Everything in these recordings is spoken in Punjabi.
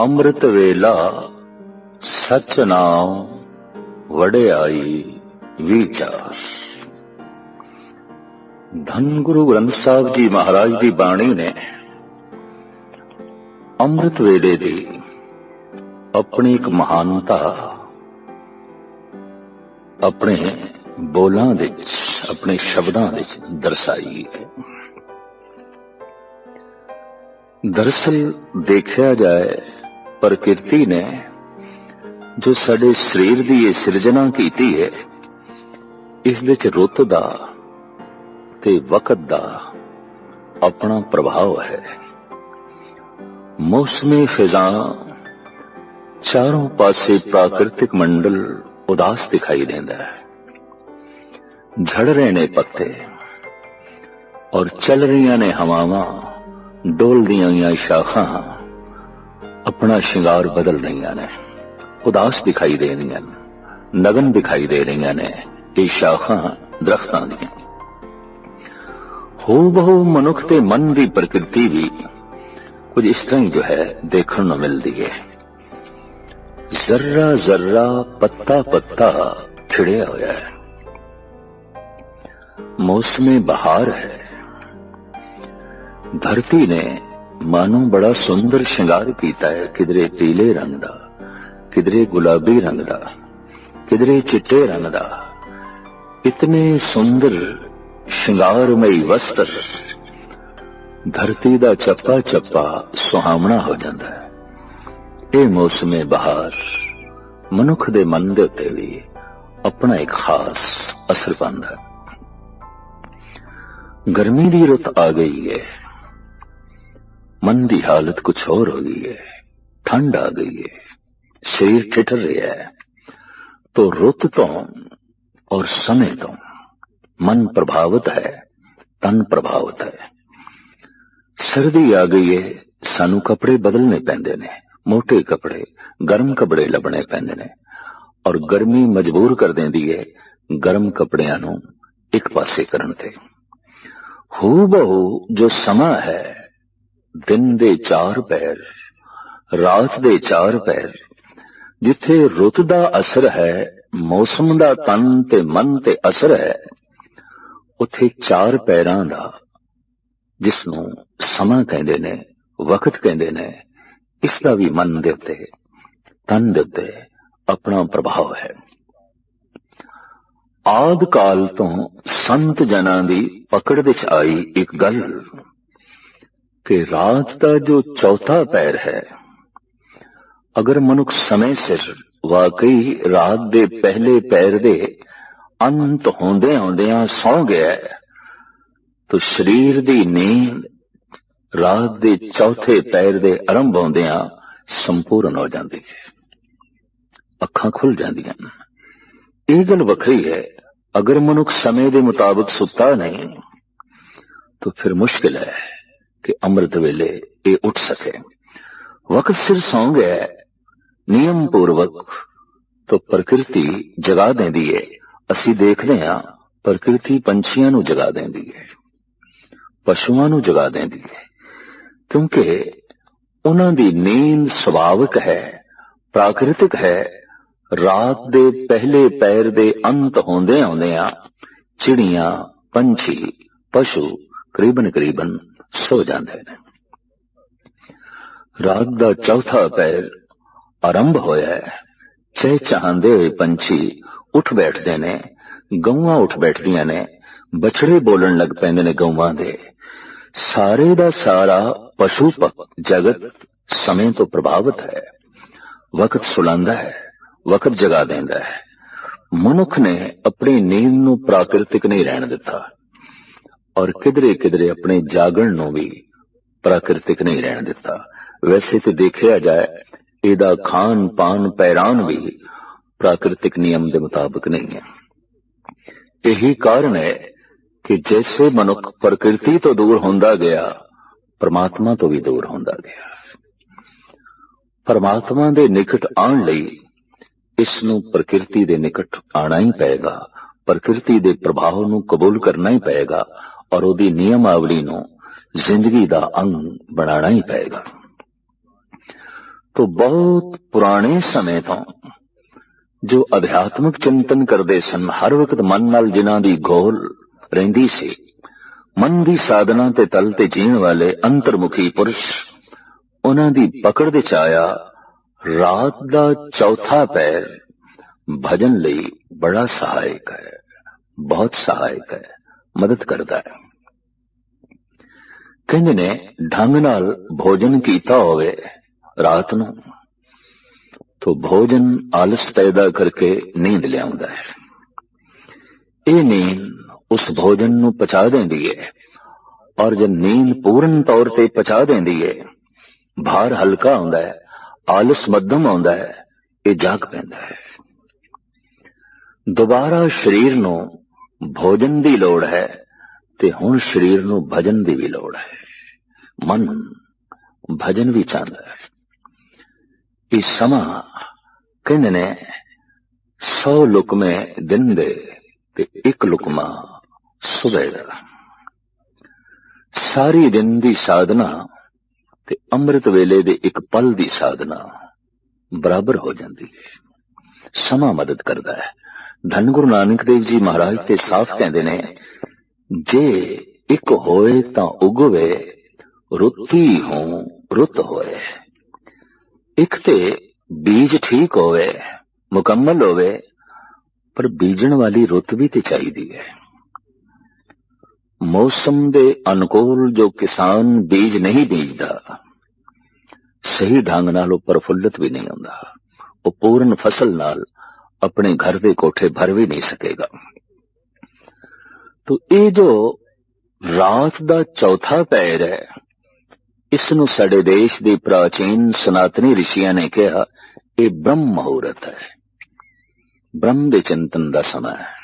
ਅੰਮ੍ਰਿਤ ਵੇਲਾ ਸਚ ਨਾਮ ਵਡਿਆਈ ਵਿਚਾਰ। ਧੰਨ ਗੁਰੂ ਗ੍ਰੰਥ ਸਾਹਿਬ ਜੀ ਮਹਾਰਾਜ ਦੀ ਬਾਣੀ ਨੇ ਅੰਮ੍ਰਿਤ ਵੇਲੇ ਦੀ ਆਪਣੀ ਇੱਕ ਮਹਾਨਤਾ ਆਪਣੇ ਬੋਲਾਂ ਵਿੱਚ, ਆਪਣੇ ਸ਼ਬਦਾਂ ਵਿੱਚ ਦਰਸਾਈ ਹੈ। ਦਰਸਲ ਦੇਖਿਆ ਜਾਏ ਪ੍ਰਕਿਰਤੀ ਨੇ ਜੋ ਸਾਡੇ ਸਰੀਰ ਦੀ ਇਹ ਸਿਰਜਣਾ ਕੀਤੀ ਹੈ, ਇਸ ਵਿੱਚ ਰੁੱਤ ਦਾ ਤੇ ਵਕਤ ਦਾ ਆਪਣਾ ਪ੍ਰਭਾਵ ਹੈ। ਮੌਸਮੀ ਫਿਜ਼ਾ ਚਾਰੋਂ ਪਾਸੇ ਪ੍ਰਾਕਿਰਤਿਕ ਮੰਡਲ ਉਦਾਸ ਦਿਖਾਈ ਦਿੰਦਾ ਹੈ। ਝੜ ਰਹੇ ਨੇ ਪੱਤੇ ਔਰ ਚੱਲ ਰਹੀਆਂ ਨੇ ਹਵਾਵਾਂ, ਡੋਲਦੀਆਂ ਹੋਈਆਂ ਸ਼ਾਖਾਂ। ਆਪਣਾ ਸ਼ਿੰਗਾਰ ਬਦਲ ਰਹੀਆਂ ਨੇ, ਉਦਾਸ ਦਿਖਾਈ ਦੇ ਰਹੀਆਂ ਨੇ ਨਗਨ ਦਿਖਾਈ ਦੇ ਰਹੀਆਂ ਨੇ, ਇਹ ਸ਼ਾਖਾਂ ਦਰਖਤਾਂ ਦੀਆਂ। ਹੋ ਬਹੁ ਮਨੁੱਖ ਤੇ ਮਨ ਦੀ ਪ੍ਰਕਿਰਤੀ ਵੀ ਕੁਝ ਇਸ ਤਰ੍ਹਾਂ ਹੀ ਜੋ ਹੈ, ਦੇਖਣ ਨੂੰ ਮਿਲਦੀ ਹੈ। ਜ਼ਰਰਾ ਜ਼ਰਰਾ ਪੱਤਾ ਪੱਤਾ ਖਿੜਿਆ ਹੋਇਆ ਹੈ। ਮੌਸਮੇ ਬਹਾਰ ਹੈ। ਧਰਤੀ ਨੇ ਮਾਨੋ ਬੜਾ ਸੁੰਦਰ ਸ਼ਿੰਗਾਰ ਕੀਤਾ ਹੈ, ਕਿਧਰੇ ਪੀਲੇ ਰੰਗ ਦਾ, ਕਿਧਰੇ ਗੁਲਾਬੀ ਰੰਗ ਦਾ, ਕਿਧਰੇ ਚਿੱਟੇ ਰੰਗ ਦਾ। ਇਤਨੇ ਸੁੰਦਰ ਸ਼ਿੰਗਾਰਮਈ ਵਸਤਰ, ਧਰਤੀ ਦਾ ਚੱਪਾ ਚੱਪਾ ਸੁਹਾਵਣਾ ਹੋ ਜਾਂਦਾ ਹੈ। ਇਹ ਮੌਸਮੇ ਬਹਾਰ ਮਨੁੱਖ ਦੇ ਮਨ ਦੇ ਉੱਤੇ ਵੀ ਆਪਣਾ ਇੱਕ ਖਾਸ ਅਸਰ ਪਾਉਂਦਾ ਹੈ। ਗਰਮੀ ਦੀ ਰੁੱਤ ਆ ਗਈ ਹੈ। मन की हालत कुछ और हो गई है ठंड आ गई है ਸਰੀਰ ਠਿਠਰ ਰਿਹਾ ਹੈ। ਤੋ ਰੁੱਤ ਤੋਂ ਔਰ ਸਮੇਂ ਤੋਂ ਮਨ ਪ੍ਰਭਾਵਿਤ ਹੈ, ਤਨ ਪ੍ਰਭਾਵਿਤ ਹੈ। ਸਰਦੀ ਆ ਗਈ ਹੈ, ਸਾਨੂੰ ਕੱਪੜੇ ਬਦਲਨੇ ਪੈਂਦੇ ਨੇ ਮੋٹے ਕੱਪੜੇ, ਗਰਮ ਕੱਪੜੇ ਲੱਭਣੇ ਪੈਂਦੇ ਨੇ। ਔਰ ਗਰਮੀ ਮਜਬੂਰ ਕਰ ਦਿੰਦੀ ਹੈ ਗਰਮ ਕੱਪੜਿਆਂ ਨੂੰ ਇੱਕ ਪਾਸੇ ਕਰਨ ਤੇ। ਹੂ ਬਹੂ ਜੋ ਸਮਾਂ ਹੈ ਦਿਨ ਦੇ ਚਾਰ ਪੈਰ, ਰਾਤ ਦੇ ਚਾਰ ਪੈਰ, ਜਿੱਥੇ ਰੁੱਤ ਦਾ ਅਸਰ ਹੈ, ਮੌਸਮ ਦਾ ਤਨ ਤੇ ਮਨ ਤੇ ਅਸਰ ਹੈ, ਉੱਥੇ ਚਾਰ ਪੈਰਾਂ ਦਾ, ਜਿਸ ਨੂੰ ਸਮਾਂ ਕਹਿੰਦੇ ਨੇ, ਵਕਤ ਕਹਿੰਦੇ ਨੇ, ਇਸ ਦਾ ਵੀ ਮਨ ਦੇ ਉੱਤੇ, ਤਨ ਦੇ ਉੱਤੇ ਆਪਣਾ ਪ੍ਰਭਾਵ ਹੈ। ਆਦ ਕਾਲ ਤੋਂ ਸੰਤ ਜਨਾਂ ਦੀ ਪਕੜ ਵਿੱਚ ਆਈ ਇੱਕ ਗੱਲ। ਕਿ ਰਾਤ ਦਾ ਜੋ ਚੌਥਾ ਪੈਰ ਹੈ ਅਗਰ ਮਨੁੱਖ ਸਮੇਂ ਸਿਰ ਵਾਕਈ ਰਾਤ ਦੇ ਪਹਿਲੇ ਪੈਰ ਦੇ ਅੰਤ ਹੁੰਦੇ ਹੁੰਦਿਆਂ ਸੌ ਗਿਆ ਤਾਂ ਸਰੀਰ ਦੀ ਨੀਂਦ ਰਾਤ ਦੇ ਚੌਥੇ ਪੈਰ ਦੇ ਆਰੰਭ ਹੁੰਦਿਆਂ ਸੰਪੂਰਨ ਹੋ ਜਾਂਦੀ ਹੈ ਅੱਖਾਂ ਖੁੱਲ ਜਾਂਦੀਆਂ ਇਹ ਗੱਲ ਵੱਖਰੀ ਹੈ ਅਗਰ ਮਨੁੱਖ ਸਮੇਂ ਦੇ ਮੁਤਾਬਕ ਸੁੱਤਾ ਨਹੀਂ ਤਾਂ ਫਿਰ ਮੁਸ਼ਕਿਲ ਹੈ ਕਿ ਅੰਮ੍ਰਿਤ ਵੇਲੇ ਇਹ ਉੱਠ ਸਕੇ। ਵਕਤ ਸਿਰ ਸੌਂ ਗਿਆ ਨਿਯਮ ਪੂਰਵਕ ਤਾਂ ਪ੍ਰਕਿਰਤੀ ਜਗਾ ਦਿੰਦੀ ਹੈ ਅਸੀਂ ਦੇਖਦੇ ਹਾਂ, ਪ੍ਰਕਿਰਤੀ ਪੰਛੀਆਂ ਨੂੰ ਜਗਾ ਦਿੰਦੀ ਹੈ ਪਸ਼ੂਆਂ ਨੂੰ ਜਗਾ ਦਿੰਦੀ ਹੈ ਕਿਉਂਕਿ ਉਹਨਾਂ ਦੀ ਨੀਂਦ ਸੁਭਾਵਿਕ ਹੈ, ਪ੍ਰਾਕਿਰਤਿਕ ਹੈ। ਰਾਤ ਦੇ ਪਹਿਲੇ ਪੈਰ ਦੇ ਅੰਤ ਹੁੰਦੇ ਆਉਂਦੇ ਆ ਚਿੜੀਆਂ, ਪੰਛੀ, ਪਸ਼ੂ ਕਰੀਬਨ ਕਰੀਬਨ ਸੋ ਜਾਂਦੇ ਨੇ। ਰਾਤ ਦਾ ਚੌਥਾ ਪੈਰ ਆਰੰਭ ਹੋਇਆ ਹੈ। ਚਹਿ ਚਾਹਦੇ ਹੋਏ ਪੰਛੀ ਉੱਠ ਬੈਠਦੇ ਨੇ। ਗਊਆਂ ਉੱਠ ਬੈਠਦੀਆਂ ਨੇ। ਬਛੜੇ ਬੋਲਣ ਲੱਗ ਪੈਂਦੇ ਨੇ ਗਊਆਂ ਦੇ। ਸਾਰੇ ਦਾ ਸਾਰਾ ਪਸ਼ੂ ਜਗਤ ਸਮੇਂ ਤੋਂ ਪ੍ਰਭਾਵਿਤ ਹੈ। ਵਕਤ ਸੁਲਾਉਂਦਾ ਹੈ, ਵਕਤ ਜਗਾ ਦਿੰਦਾ ਹੈ। ਮਨੁੱਖ ਨੇ ਆਪਣੀ ਨੀਂਦ ਨੂੰ ਪ੍ਰਾਕਿਰਤਿਕ ਨਹੀਂ ਰਹਿਣ ਦਿੱਤਾ। ਔਰ ਕਿਧਰੇ ਕਿਧਰੇ ਆਪਣੇ ਜਾਗਣ ਨੂੰ ਵੀ ਪ੍ਰਾਕਿਰਤਿਕ ਨਹੀਂ ਰਹਿਣ ਦਿੱਤਾ। ਵੈਸੇ ਤੇ ਦੇਖਿਆ ਜਾਏ, ਇਹਦਾ ਖਾਨ ਪਾਨ ਪੈਰਾਨ ਵੀ ਪ੍ਰਾਕਿਰਤਿਕ ਨਿਯਮ ਦੇ ਮੁਤਾਬਕ ਨਹੀਂ ਹੈ। ਇਹੀ ਕਾਰਨ ਹੈ ਕਿ ਜੈਸੇ ਮਨੁੱਖ ਪ੍ਰਕਿਰਤੀ ਤੋਂ ਦੂਰ ਹੁੰਦਾ ਗਿਆ, ਪਰਮਾਤਮਾ ਤੋਂ ਵੀ ਦੂਰ ਹੁੰਦਾ ਗਿਆ। ਪਰਮਾਤਮਾ ਦੇ ਨਿਕਟ ਆਉਣ ਲਈ ਇਸ ਨੂੰ ਪ੍ਰਕਿਰਤੀ ਦੇ ਨਿਕਟ ਆਣਾ ਹੀ ਪਏਗਾ, ਪ੍ਰਕਿਰਤੀ ਦੇ ਪ੍ਰਭਾਵ ਨੂੰ ਕਬੂਲ ਕਰਨਾ ਹੀ ਪਏਗਾ ਔਰ ਉਹਦੀ ਨਿਯਮਾਵਲੀ ਨੂੰ ਜ਼ਿੰਦਗੀ ਦਾ ਅੰਗ ਬਣਾਉਣਾ ਹੀ ਪਏਗਾ। ਤੋਂ ਬਹੁਤ ਪੁਰਾਣੇ ਸਮੇਂ ਤੋਂ ਜੋ ਅਧਿਆਤਮਿਕ ਚਿੰਤਨ ਕਰਦੇ ਸਨ, ਹਰ ਵਕਤ ਮਨ ਨਾਲ ਜਿਨ੍ਹਾਂ ਦੀ ਗੋਲ ਰਹਿੰਦੀ ਸੀ, ਮਨ ਦੀ ਸਾਧਨਾ ਤੇ ਤਲ ਤੇ ਜੀਣ ਵਾਲੇ ਅੰਤਰਮੁਖੀ ਪੁਰਸ਼, ਉਹਨਾਂ ਦੀ ਪਕੜ ਦੇ ਚ ਆਇਆ ਰਾਤ ਦਾ ਚੌਥਾ ਪੈਰ ਭਜਨ ਲਈ ਬੜਾ ਸਹਾਇਕ ਹੈ, ਬਹੁਤ ਸਹਾਇਕ ਹੈ, ਮਦਦ ਕਰਦਾ ਹੈ। ਕਹਿੰਦੇ ਨੇ, ਢੰਗ ਨਾਲ ਭੋਜਨ ਕੀਤਾ ਹੋਵੇ ਰਾਤ ਨੂੰ, ਤੋ ਭੋਜਨ ਆਲਸ ਪੈਦਾ ਕਰਕੇ ਨੀਂਦ ਲਿਆਉਂਦਾ ਹੈ। ਇਹ ਨੀਂਦ ਉਸ ਭੋਜਨ ਨੂੰ ਪਚਾ ਦਿੰਦੀ ਹੈ ਔਰ ਜਦ ਨੀਂਦ ਪੂਰਨ ਤੌਰ ਤੇ ਪਚਾ ਦਿੰਦੀ ਹੈ ਭਾਰ ਹਲਕਾ ਹੁੰਦਾ ਹੈ, ਆਲਸ ਮੱਧਮ ਆਉਂਦਾ ਹੈ, ਇਹ ਜਾਗ ਪੈਂਦਾ ਹੈ। ਦੁਬਾਰਾ ਸਰੀਰ ਨੂੰ ਭੋਜਨ ਦੀ ਲੋੜ ਹੈ ਤੇ ਹੁਣ ਸਰੀਰ ਨੂੰ ਭਜਨ ਦੀ ਵੀ ਲੋੜ ਹੈ। ਮਨ ਭਜਨ ਵੀ ਚਾਹੁੰਦਾ ਹੈ। ਇਹ ਸਮਾਂ ਕਹਿੰਦੇ ਨੇ 100 ਲੁਕਮੇ ਦਿਨ ਦੇ ਤੇ ਇੱਕ ਲੁਕਮਾ ਸਵੇਰ ਦਾ। ਸਾਰੀ ਦਿਨ ਦੀ ਸਾਧਨਾ ਤੇ ਅੰਮ੍ਰਿਤ ਵੇਲੇ ਦੇ ਇੱਕ ਪਲ ਦੀ ਸਾਧਨਾ ਬਰਾਬਰ ਹੋ ਜਾਂਦੀ ਹੈ। ਸਮਾਂ ਮਦਦ ਕਰਦਾ ਹੈ। ਧੰਨ ਗੁਰੂ ਨਾਨਕ ਦੇਵ ਜੀ ਮਹਾਰਾਜ ਤੇ ਸਾਫ਼ ਕਹਿੰਦੇ ਨੇ, ਜੇ ਇੱਕ ਹੋਏ ਤਾਂ ਉਗਵੇ ਰੁੱਤੀ ਹੋ ਰੁੱਤ ਹੋਏ। ਇੱਕ ਤੇ ਬੀਜ ਠੀਕ ਹੋਵੇ, ਮੁਕੰਮਲ ਹੋਵੇ, ਪਰ ਬੀਜਣ ਵਾਲੀ ਰੁੱਤ ਵੀ ਤੇ ਚਾਹੀਦੀ ਹੈ। ਮੌਸਮ ਦੇ ਅਨੁਕੂਲ ਜੋ ਕਿਸਾਨ ਬੀਜ ਨਹੀਂ ਬੀਜਦਾ, ਸਹੀ ਢੰਗ ਨਾਲ ਉਹ ਪ੍ਰਫੁੱਲਤ ਵੀ ਨਹੀਂ ਹੁੰਦਾ। ਉਹ ਪੂਰਨ ਫਸਲ ਨਾਲ ਆਪਣੇ ਘਰ ਦੇ ਕੋਠੇ ਭਰ ਵੀ ਨਹੀਂ ਸਕੇਗਾ। ਤੋ ਇਹ ਜੋ ਰਾਤ ਦਾ ਚੌਥਾ ਪੈਰ ਹੈ ਇਸ ਨੂੰ ਸਾਡੇ ਦੇਸ਼ ਦੇ ਪ੍ਰਾਚੀਨ ਸਨਾਤਨੀ ਰਿਸ਼ੀਆਂ ਨੇ ਕਿਹਾ, ਇਹ ਬ੍ਰਹਮ ਮਹੂਰਤ ਹੈ। ਬ੍ਰਹਮ ਦੇ ਚਿੰਤਨ ਦਾ ਸਮਾਂ ਹੈ।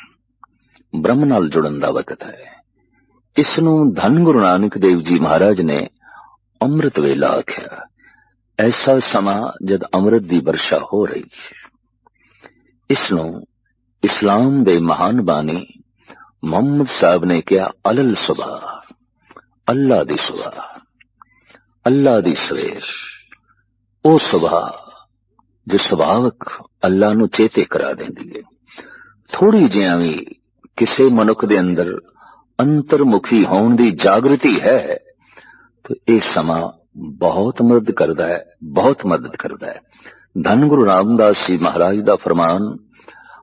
ਬ੍ਰਹਮ ਨਾਲ ਜੁੜਨ ਦਾ ਵਕਤ ਹੈ। ਇਸ ਨੂੰ ਧੰਨ ਗੁਰੂ ਨਾਨਕ ਦੇਵ ਜੀ ਮਹਾਰਾਜ ਨੇ ਅੰਮ੍ਰਿਤ ਵੇਲਾ ਆਖਿਆ। ਐਸਾ ਸਮਾਂ ਜਦ ਅੰਮ੍ਰਿਤ ਦੀ ਵਰਸ਼ਾ ਹੋ ਰਹੀ ਹੈ। ਇਸ ਨੂੰ ਇਸਲਾਮ ਦੇ ਮਹਾਨ ਬਾਣੀ ਮੁਹੰਮਦ ਸਾਹਿਬ ਨੇ ਕਿਹਾ, ਅਲਲ ਸੁਬਾ ਅੱਲਾ ਦੀ ਸੁਬਾ ਅੱਲਾ ਦੀ ਸਵੇਰ। ਉਹ ਸੁਬਾ ਜੋ ਸੁਭਾਵਕ ਅੱਲਾ ਨੂੰ ਚੇਤੇ ਕਰਾ ਦਿੰਦੀ ਹੈ। ਥੋੜੀ ਜਿਹਾ ਵੀ ਕਿਸੇ ਮਨੁੱਖ ਦੇ ਅੰਦਰ ਅੰਤਰਮੁਖੀ ਹੋਣ ਦੀ ਜਾਗਰਤੀ ਹੈ, ਤਾਂ ਇਹ ਸਮਾਂ ਬਹੁਤ ਮਦਦ ਕਰਦਾ ਹੈ, ਬਹੁਤ ਮਦਦ ਕਰਦਾ ਹੈ। ਧੰਨ ਗੁਰੂ ਰਾਮਦਾਸ ਜੀ ਮਹਾਰਾਜ ਦਾ ਫਰਮਾਨ,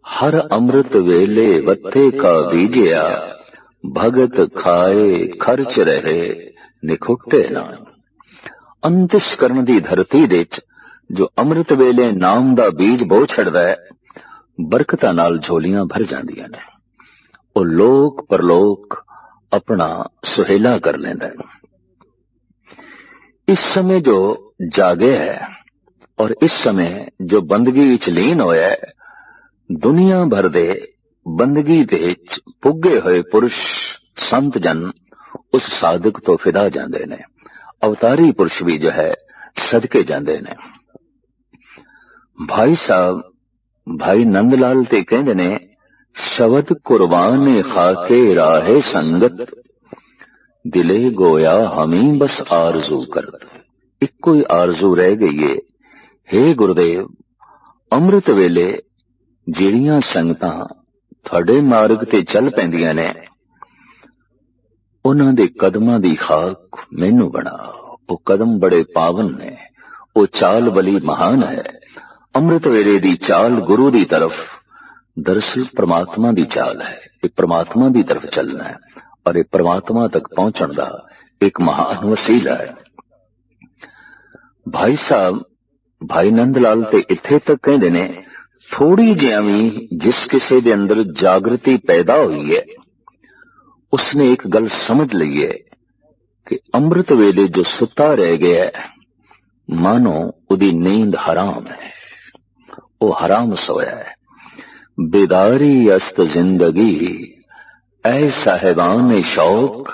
ਹਰ ਅੰਮ੍ਰਿਤ ਵੇਲੇ ਵੱਤੇ ਕਾ ਬੀਜਿਆ, ਭਗਤ ਖਾਏ ਖਰਚ ਰਹੇ, ਨਿਖੁਕਤੇ ਨਾ ਅੰਤਿਸ਼ ਕਰਨ ਦੀ ਧਰਤੀ ਦੇ ਵਿੱਚ ਜੋ ਅੰਮ੍ਰਿਤ ਵੇਲੇ ਨਾਮ ਦਾ ਬੀਜ ਬੋ ਛੱਡਦਾ ਹੈ, ਬਰਕਤਾਂ ਨਾਲ ਝੋਲੀਆਂ ਭਰ ਜਾਂਦੀਆਂ ਨੇ। ਉਹ ਲੋਕ ਪਰਲੋਕ ਆਪਣਾ ਸੁਹੇਲਾ ਕਰ ਲੈਂਦਾ ਹੈ। ਇਸ ਸਮੇਂ ਜੋ ਜਾਗਿਆ ਹੈ ਔਰ ਇਸ ਸਮੇਂ ਜੋ ਬੰਦਗੀ ਵਿੱਚ ਲੀਨ ਹੋਇਆ ਹੈ, ਦੁਨੀਆ ਭਰ ਦੇ ਬੰਦਗੀ ਦੇ ਵਿੱਚ ਪੁੱਗੇ ਹੋਏ ਪੁਰਸ਼ ਸੰਤ ਜਨ ਉਸ ਸਾਧਕ ਤੋਂ ਫਿਦਾ ਜਾਂਦੇ ਨੇ। ਅਵਤਾਰੀ ਪੁਰਸ਼ ਵੀ ਜੋ ਹੈ, ਸਦਕੇ ਜਾਂਦੇ ਨੇ। ਭਾਈ ਸਾਹਿਬ, ਭਾਈ ਨੰਦ ਲਾਲ ਤੇ ਕਹਿੰਦੇ ਨੇ ਸ਼ਬਦ ਕੁਰਬਾਨ ਖਾਕੇ ਰਾਹੇ ਸੰਗਤ, ਦਿਲੇ ਗੋਇਆ ਹਮੀ ਬਸ ਆਰਜ਼ੂ ਕਰਤ। ਇੱਕੋ ਹੀ ਆਰਜ਼ੂ ਰਹਿ ਗਈ ਏ हे ਗੁਰਦੇਵ, ਅੰਮ੍ਰਿਤ ਵੇਲੇ ਜਿਹੜੀਆਂ ਸੰਗਤਾਂ ਤੁਹਾਡੇ ਮਾਰਗ ਤੇ ਚੱਲ ਪੈਂਦੀਆਂ ਨੇ ਉਹਨਾਂ ਦੇ ਕਦਮਾਂ ਦੀ ਖਾਕ ਮੈਨੂੰ ਬਣਾ। ਉਹ ਕਦਮ ਬੜੇ ਪਾਵਨ ਨੇ। ਉਹ ਚਾਲ ਬਲੀ ਮਹਾਨ ਹੈ। ਅੰਮ੍ਰਿਤ ਵੇਲੇ ਦੀ ਚਾਲ ਗੁਰੂ ਦੀ ਤਰਫ। ਦਰਸਲ ਪ੍ਰਮਾਤਮਾ ਦੀ ਚਾਲ ਹੈ। ਇਹ ਪ੍ਰਮਾਤਮਾ ਦੀ ਤਰਫ ਚੱਲਣਾ ਹੈ। ਔਰ ਇਹ ਪ੍ਰਮਾਤਮਾ ਤੱਕ ਪਹੁੰਚਣ ਦਾ ਇੱਕ ਮਹਾਨ ਵਸੀਲਾ ਹੈ। ਭਾਈ ਸਾਹਿਬ, ਭਾਈ ਨੰਦ ਲਾਲ ਤੇ ਇੱਥੇ ਤੱਕ ਕਹਿੰਦੇ ਨੇ ਥੋੜੀ ਜਿਹੀ ਵੀ ਜਿਸ ਕਿਸੇ ਦੇ ਅੰਦਰ ਜਾਗਰਤੀ ਪੈਦਾ ਹੋਈ ਹੈ ਉਸਨੇ ਇੱਕ ਗੱਲ ਸਮਝ ਲਈ ਹੈ ਕਿ ਅੰਮ੍ਰਿਤ ਵੇਲੇ ਜੋ ਸੁੱਤਾ ਰਹਿ ਗਿਆ ਹੈ ਮਾਨੋ ਉਹਦੀ ਨੀਂਦ ਹਰਾਮ ਹੈ ਉਹ ਹਰਾਮ ਸੋਇਆ ਹੈ बेदारी अस्त जिंदगी ऐ साहेबान शौक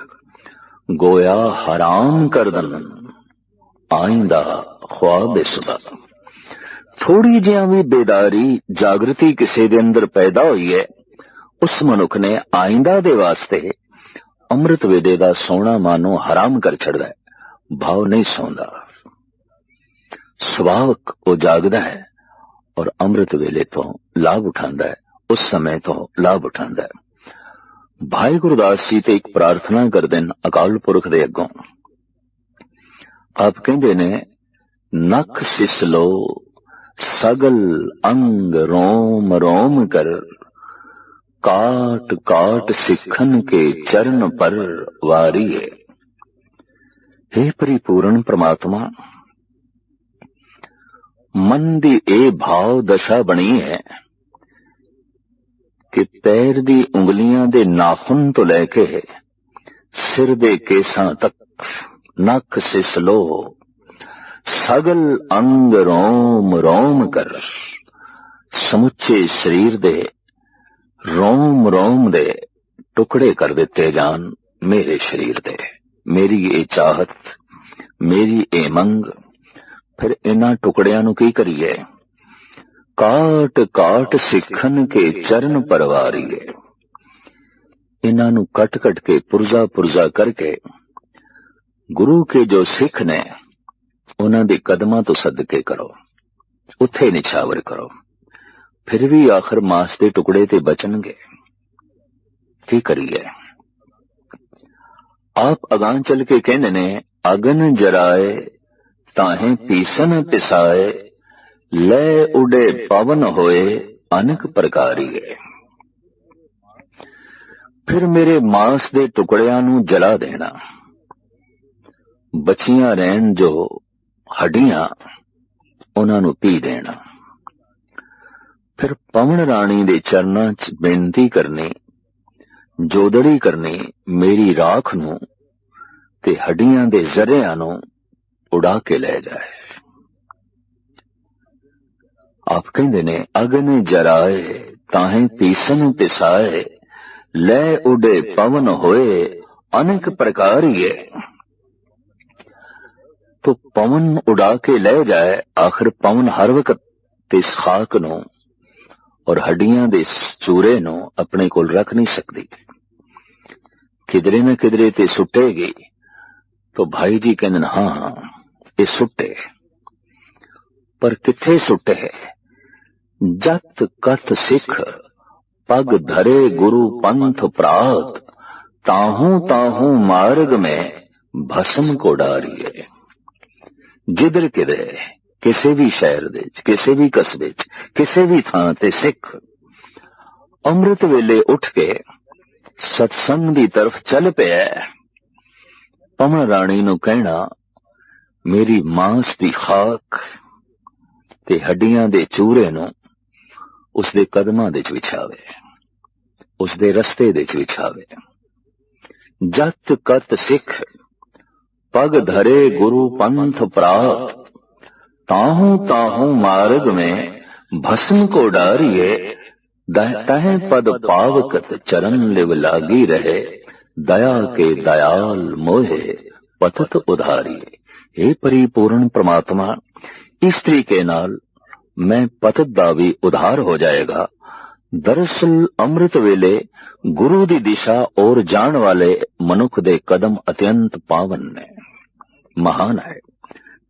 गोया हराम कर दन आइंदा ख्वाब सुबह ਥੋੜੀ ਜਿਹਾ ਵੀ ਬੇਦਾਰੀ ਜਾਗਰਤੀ ਕਿਸੇ ਦੇ ਅੰਦਰ ਪੈਦਾ ਹੋਈ ਹੈ ਉਸ ਮਨੁੱਖ ਨੇ ਆਇੰਦਾ ਦੇ ਵਾਸਤੇ ਅੰਮ੍ਰਿਤ ਵੇਲੇ ਦਾ ਸੋਣਾ ਮਾਨੋ ਹਰਾਮ ਕਰ ਛੱਡਦਾ ਭਾਵ ਨਹੀਂ ਸੌਂਦਾ। ਸੁਭਾਵਕ ਉਹ ਜਾਗਦਾ ਹੈ ਔਰ ਅੰਮ੍ਰਿਤ ਵੇਲੇ ਤੋਂ ਲਾਭ ਉਠਾਉਂਦਾ ਹੈ। ਉਸ ਸਮੇਂ ਤੋਂ ਲਾਭ ਉਠਾਉਂਦਾ ਹੈ। ਭਾਈ ਗੁਰਦਾਸ ਜੀ ਤੇ ਇੱਕ ਪ੍ਰਾਰਥਨਾ ਕਰਦੇ ਨੇ ਅਕਾਲ ਪੁਰਖ ਦੇ ਅੱਗੋਂ। ਆਪ ਕਹਿੰਦੇ ਨੇ ਨਖ ਸਿਸਲੋ ਸਗਲ ਅੰਗ ਰੋਮ ਰੋਮ ਕਰ ਕਾਟ ਕਾਟ ਸਿੱਖਨ ਕੇ ਚਰਨ ਪਰ ਵਾਰੀ ਹੈ हे परिपूर्ण ਪ੍ਰਮਾਤਮਾ ਮਨ ਦੀ ਇਹ ਭਾਵ ਦਸ਼ਾ ਬਣੀ ਹੈ ਕਿ ਪੈਰ ਦੀ ਉਂਗਲੀਆਂ ਦੇ ਨਾਖੁਨ ਤੋਂ ਲੈ ਕੇ ਸਿਰ ਦੇ ਕੇਸਾਂ ਤੱਕ ਨੱਕ ਸਿਸਲੋ ਸਗਲ ਅੰਗ ਰੋਮ ਰੋਮ ਕਰ ਸਮੁੱਚੇ ਸਰੀਰ ਦੇ ਰੋਮ ਰੋਮ ਦੇ ਟੁਕੜੇ ਕਰ ਦਿੱਤੇ ਜਾਣ ਮੇਰੇ ਸਰੀਰ ਦੇ। ਮੇਰੀ ਇਹ ਚਾਹਤ, ਮੇਰੀ ਇਹ ਮੰਗ, ਫਿਰ ਇਹਨਾਂ ਟੁਕੜਿਆਂ ਨੂੰ ਕੀ ਕਰੀਏ? ਕਾਟ ਕਾਟ ਸਿੱਖਣ ਕੇ ਚਰਨ ਪਰਵਾਰੀਏ। ਇਹਨਾਂ ਨੂੰ ਕੱਟ ਕੱਟ ਕੇ ਪੁਰਜ਼ਾ ਪੁਰਜ਼ਾ ਕਰਕੇ ਗੁਰੂ ਕੇ ਜੋ ਸਿੱਖ ਨੇ, ਉਹਨਾਂ ਦੇ ਕਦਮਾਂ ਤੋਂ ਸਦਕੇ ਕਰੋ। ਉੱਥੇ ਨਿਛਾਵਰ ਕਰੋ। ਫਿਰ ਵੀ ਆਖਰ ਮਾਸ ਦੇ ਟੁਕੜੇ ਤੇ ਬਚਣਗੇ। ਕੀ ਕਰੀਏ? ਆਪ ਅਗਾਂ ਚੱਲ ਕੇ ਕਹਿੰਦੇ ਨੇ, ਅਗਨ ਜਰਾਏ ਤਾਹੇ ਪੀਸਨ ਪਿਸਾਏ, ਲੈ ਉਡੇ ਪਵਨ ਹੋਏ ਅਨਕ ਪ੍ਰਕਾਰੀਏ। ਫਿਰ ਮੇਰੇ ਮਾਸ ਦੇ ਟੁਕੜਿਆਂ ਨੂੰ ਜਲਾ ਦੇਣਾ। ਬਚੀਆਂ ਰਹਿਣ ਜੋ ਹੱਡੀਆਂ, ਉਹਨਾਂ ਨੂੰ ਪੀ ਦੇਣਾ। ਫਿਰ ਪਵਨ ਰਾਣੀ ਦੇ ਚਰਨਾਂ 'ਚ ਬੇਨਤੀ ਕਰਨੀ, ਜੋਦੜੀ ਕਰਨੀ ਮੇਰੀ ਰਾਖ ਨੂੰ ਤੇ ਹੱਡੀਆਂ ਦੇ ਜ਼ਰਿਆਂ ਨੂੰ ਉਡਾ ਕੇ ਲੈ ਜਾਏ। ਆਪ ਕਹਿੰਦੇ ਨੇ, ਅਗਨ ਜਰਾਏ ਤਾਹੇ ਪੀਸਨ ਪਿਸਾਏ, ਲੈ ਉਡੇ ਪਵਨ ਹੋਏ ਅਨੇਕ ਹੈ ਤੋ ਪਵਨ ਉਡਾ ਕੇ ਲੈ ਜਾਏ, ਆਖਰ ਪਵਨ ਹਰ ਵਕਤ ਤੇ ਖਾਕ ਨੂੰ ਔਰ ਹੱਡੀਆਂ ਦੇ ਇਸ ਚੂਰੇ ਨੂੰ ਆਪਣੇ ਕੋਲ ਰੱਖ ਨਹੀਂ ਸਕਦੀ। ਕਿਧਰੇ ਨਾ ਕਿਧਰੇ ਤੇ ਸੁੱਟੇਗੀ। ਤਾਂ ਭਾਈ ਜੀ ਕਹਿੰਦੇ ਹਾਂ ਹਾਂ, ਇਹ ਸੁੱਟੇ। ਪਰ ਕਿੱਥੇ ਸੁੱਟੇ? ਜਤ ਕਤ ਸਿੱਖ, ਪਗ ਧਰੇ ਗੁਰੂ ਪੰਥ ਪ੍ਰਾਤ, ਤਾਹੂ ਤਾਹੂ ਮਾਰਗ ਮੈਂ ਭਸਮ ਕੋ ਡਾਰੀਏ ਜਿੱਧਰ ਕਿਧਰੇ। ਕਿਸੇ ਵੀ ਸ਼ਹਿਰ ਦੇ ਵਿੱਚ, ਕਿਸੇ ਵੀ ਕਸਬੇ ਵਿੱਚ, ਕਿਸੇ ਵੀ ਥਾਂ ਤੇ ਸਿੱਖ ਅੰਮ੍ਰਿਤ ਵੇਲੇ ਉੱਠ ਕੇ ਸਤਸੰਗ ਦੀ ਤਰਫ ਚੱਲ ਪਿਆ ਪਵਨ ਰਾਣੀ ਨੂੰ ਕਹਿਣਾ, ਮੇਰੀ ਮਾंस ਦੀ ਖਾਕ ਤੇ ਹੱਡੀਆਂ ਦੇ ਚੂਰੇ ਨੂੰ ਉਸ ਦੇ ਕਦਮਾਂ ਦੇ ਚ ਵਿਛਾਵੇ, ਉਸ ਦੇ ਰਸਤੇ ਦੇ ਚ ਵਿਛਾਵੇ। ਜਤ ਕਤ ਸਿੱਖ, ਪਗ ਧਰੇ ਗੁਰੂ ਪੰਥ ਪ੍ਰਾਪਤ ताहू ताहू मार्ग में भस्म को डारिए तह पद पावकत चरण लिव लागी रहे दया के दयाल मोहे पतत उधारिए हे परिपूर्ण परमात्मा इस तरीके नाल मैं पतत ਦਾ ਵੀ ਉਧਾਰ ਹੋ ਜਾਏਗਾ ਦਰਅਸਲ ਅੰਮ੍ਰਿਤ ਵੇਲੇ ਗੁਰੂ ਦੀ ਦਿਸ਼ਾ ਔਰ ਜਾਣ ਵਾਲੇ ਮਨੁੱਖ ਦੇ ਕਦਮ ਅਤਿਅੰਤ ਪਾਵਨ ਨੇ ਮਹਾਨ ਹੈ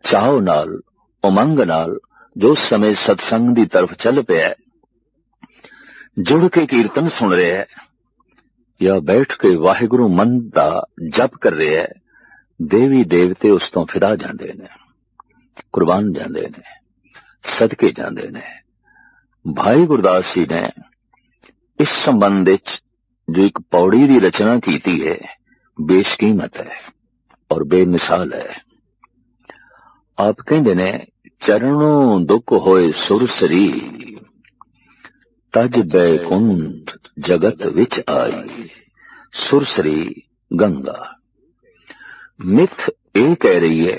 ਚਾਹੋ ਨਾਲ ਉਮੰਗ ਨਾਲ ਜੋ ਸਮੇਂ ਸਤਸੰਗ ਦੀ ਤਰਫ ਚੱਲ ਪਿਆ ਜੁੜ ਕੇ ਕੀਰਤਨ ਸੁਣ ਰਿਹਾ ਹੈ ਜਾਂ ਬੈਠ ਕੇ ਵਾਹਿਗੁਰੂ ਮਨ ਦਾ ਜਪ ਕਰ ਰਿਹਾ ਹੈ, ਦੇਵੀ ਦੇਵਤੇ ਉਸ ਤੋਂ ਫਿਦਾ ਜਾਂਦੇ ਨੇ, ਕੁਰਬਾਨ ਜਾਂਦੇ ਨੇ, ਸਦਕੇ ਜਾਂਦੇ ਨੇ। ਭਾਈ ਗੁਰਦਾਸ ਜੀ ਨੇ ਇਸ ਸੰਬੰਧ ਵਿੱਚ ਜੋ ਇੱਕ ਪੌੜੀ ਦੀ ਰਚਨਾ ਕੀਤੀ ਹੈ, ਬੇਸ਼ਕੀਮਤ ਹੈ ਔਰ ਬੇਮਿਸਾਲ ਹੈ। ਆਪ ਕਹਿੰਦੇ ਨੇ ਚਰਣੋਂ ਦੁੱਖ ਹੋਏ ਸੁਰਸਰੀ ਤਜ ਬੈਕੁੰਠ ਜਗਤ ਵਿੱਚ ਆਈ ਸੁਰਸਰੀ ਗੰਗਾ। ਮਿਥ ਇਹ ਕਹਿ ਰਹੀ ਹੈ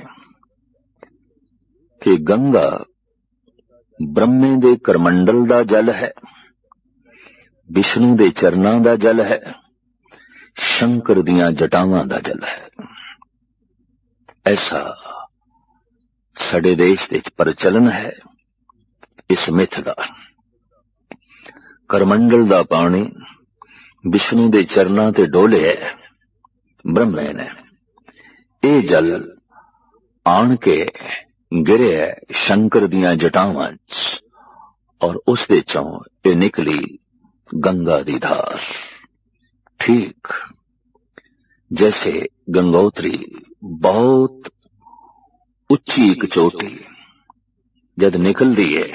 ਕਿ ਗੰਗਾ ਬ੍ਰਹਮੇ ਦੇ ਕਰਮੰਡਲ ਦਾ ਜਲ ਹੈ, ਵਿਸ਼ਨੂੰ ਦੇ ਚਰਨਾਂ ਦਾ ਜਲ ਹੈ, ਸ਼ੰਕਰ ਦੀਆਂ ਜਟਾਵਾਂ ਦਾ ਜਲ ਹੈ। ਐਸਾ ਸਾਡੇ ਦੇਸ਼ ਦੇ ਵਿੱਚ ਪ੍ਰਚਲਨ ਹੈ ਇਸ ਮਿੱਥ ਦਾ ਕਰਮੰਡਲ ਦਾ ਪਾਣੀ ਵਿਸ਼ਨੂੰ ਦੇ ਚਰਨਾਂ ਤੇ ਡੋਲਿਆ ਬ੍ਰਹਮੈਨ ਹੈ। ਇਹ ਜਲ ਆਣ ਕੇ ਗਿਰਿਆ ਸ਼ੰਕਰ ਦੀਆਂ ਜਟਾਵਾਂ 'ਚ ਔਰ ਉਸ ਦੇ ਚੋਂ ਇਹ ਨਿਕਲੀ ਗੰਗਾ ਦੀ ਧਾਰ। ਠੀਕ ਜੈਸੇ ਗੰਗੋਤਰੀ ਬਹੁਤ ਉੱਚੀ ਇੱਕ ਚੋਟੀ ਜਦ ਨਿਕਲਦੀ ਹੈ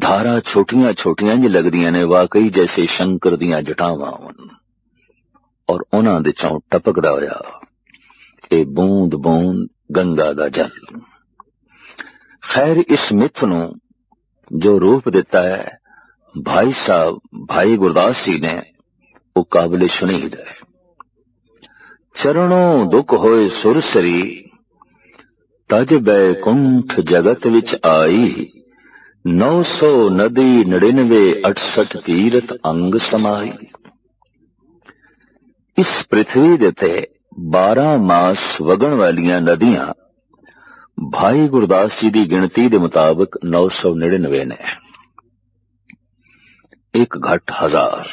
ਧਾਰਾ ਛੋਟੀਆਂ ਛੋਟੀਆਂ ਜਿ ਲੱਗਦੀਆਂ ਨੇ, ਵਾਕਈ ਜੈਸੇ ਸ਼ੰਕਰ ਦੀਆਂ ਜਟਾਵਾਂ ਹੋਣ। ਔਰ ਉਹਨਾਂ ਦੇ ਚੋਂ ਟਪਕਦਾ ਹੋਇਆ ਇਹ ਬੂੰਦ ਬੂੰਦ ਗੰਗਾ ਦਾ ਜਲ। ਖੈਰ ਇਸ ਮਿੱਥ ਨੂੰ ਜੋ ਰੂਪ ਦਿੱਤਾ ਹੈ, ਭਾਈ ਸਾਹਿਬ, ਭਾਈ ਗੁਰਦਾਸ ਜੀ ਨੇ ਉਹ ਕਾਬਲੇ ਸ਼ੁਨੀਦ ਹੈ। ਚਰਣੋਂ ਦੁੱਖ ਹੋਏ ਸੁਰਸਰੀ ਤਜ ਬੈਕੁੰਠ ਜਗਤ ਵਿੱਚ ਆਈ। 900 ਨਦੀ 99 68 ਤੀਰਥ ਅੰਗ ਸਮਾਈ। ਇਸ ਪ੍ਰithvi ਦੇ ਤੇ 12 ਮਾਸ ਵਗਣ ਵਾਲੀਆਂ ਨਦੀਆਂ ਭਾਈ ਗੁਰਦਾਸ ਜੀ ਦੀ ਗਿਣਤੀ ਦੇ ਮੁਤਾਬਕ 999 ਨੇ। ਇੱਕ ਘਟ ਹਜ਼ਾਰ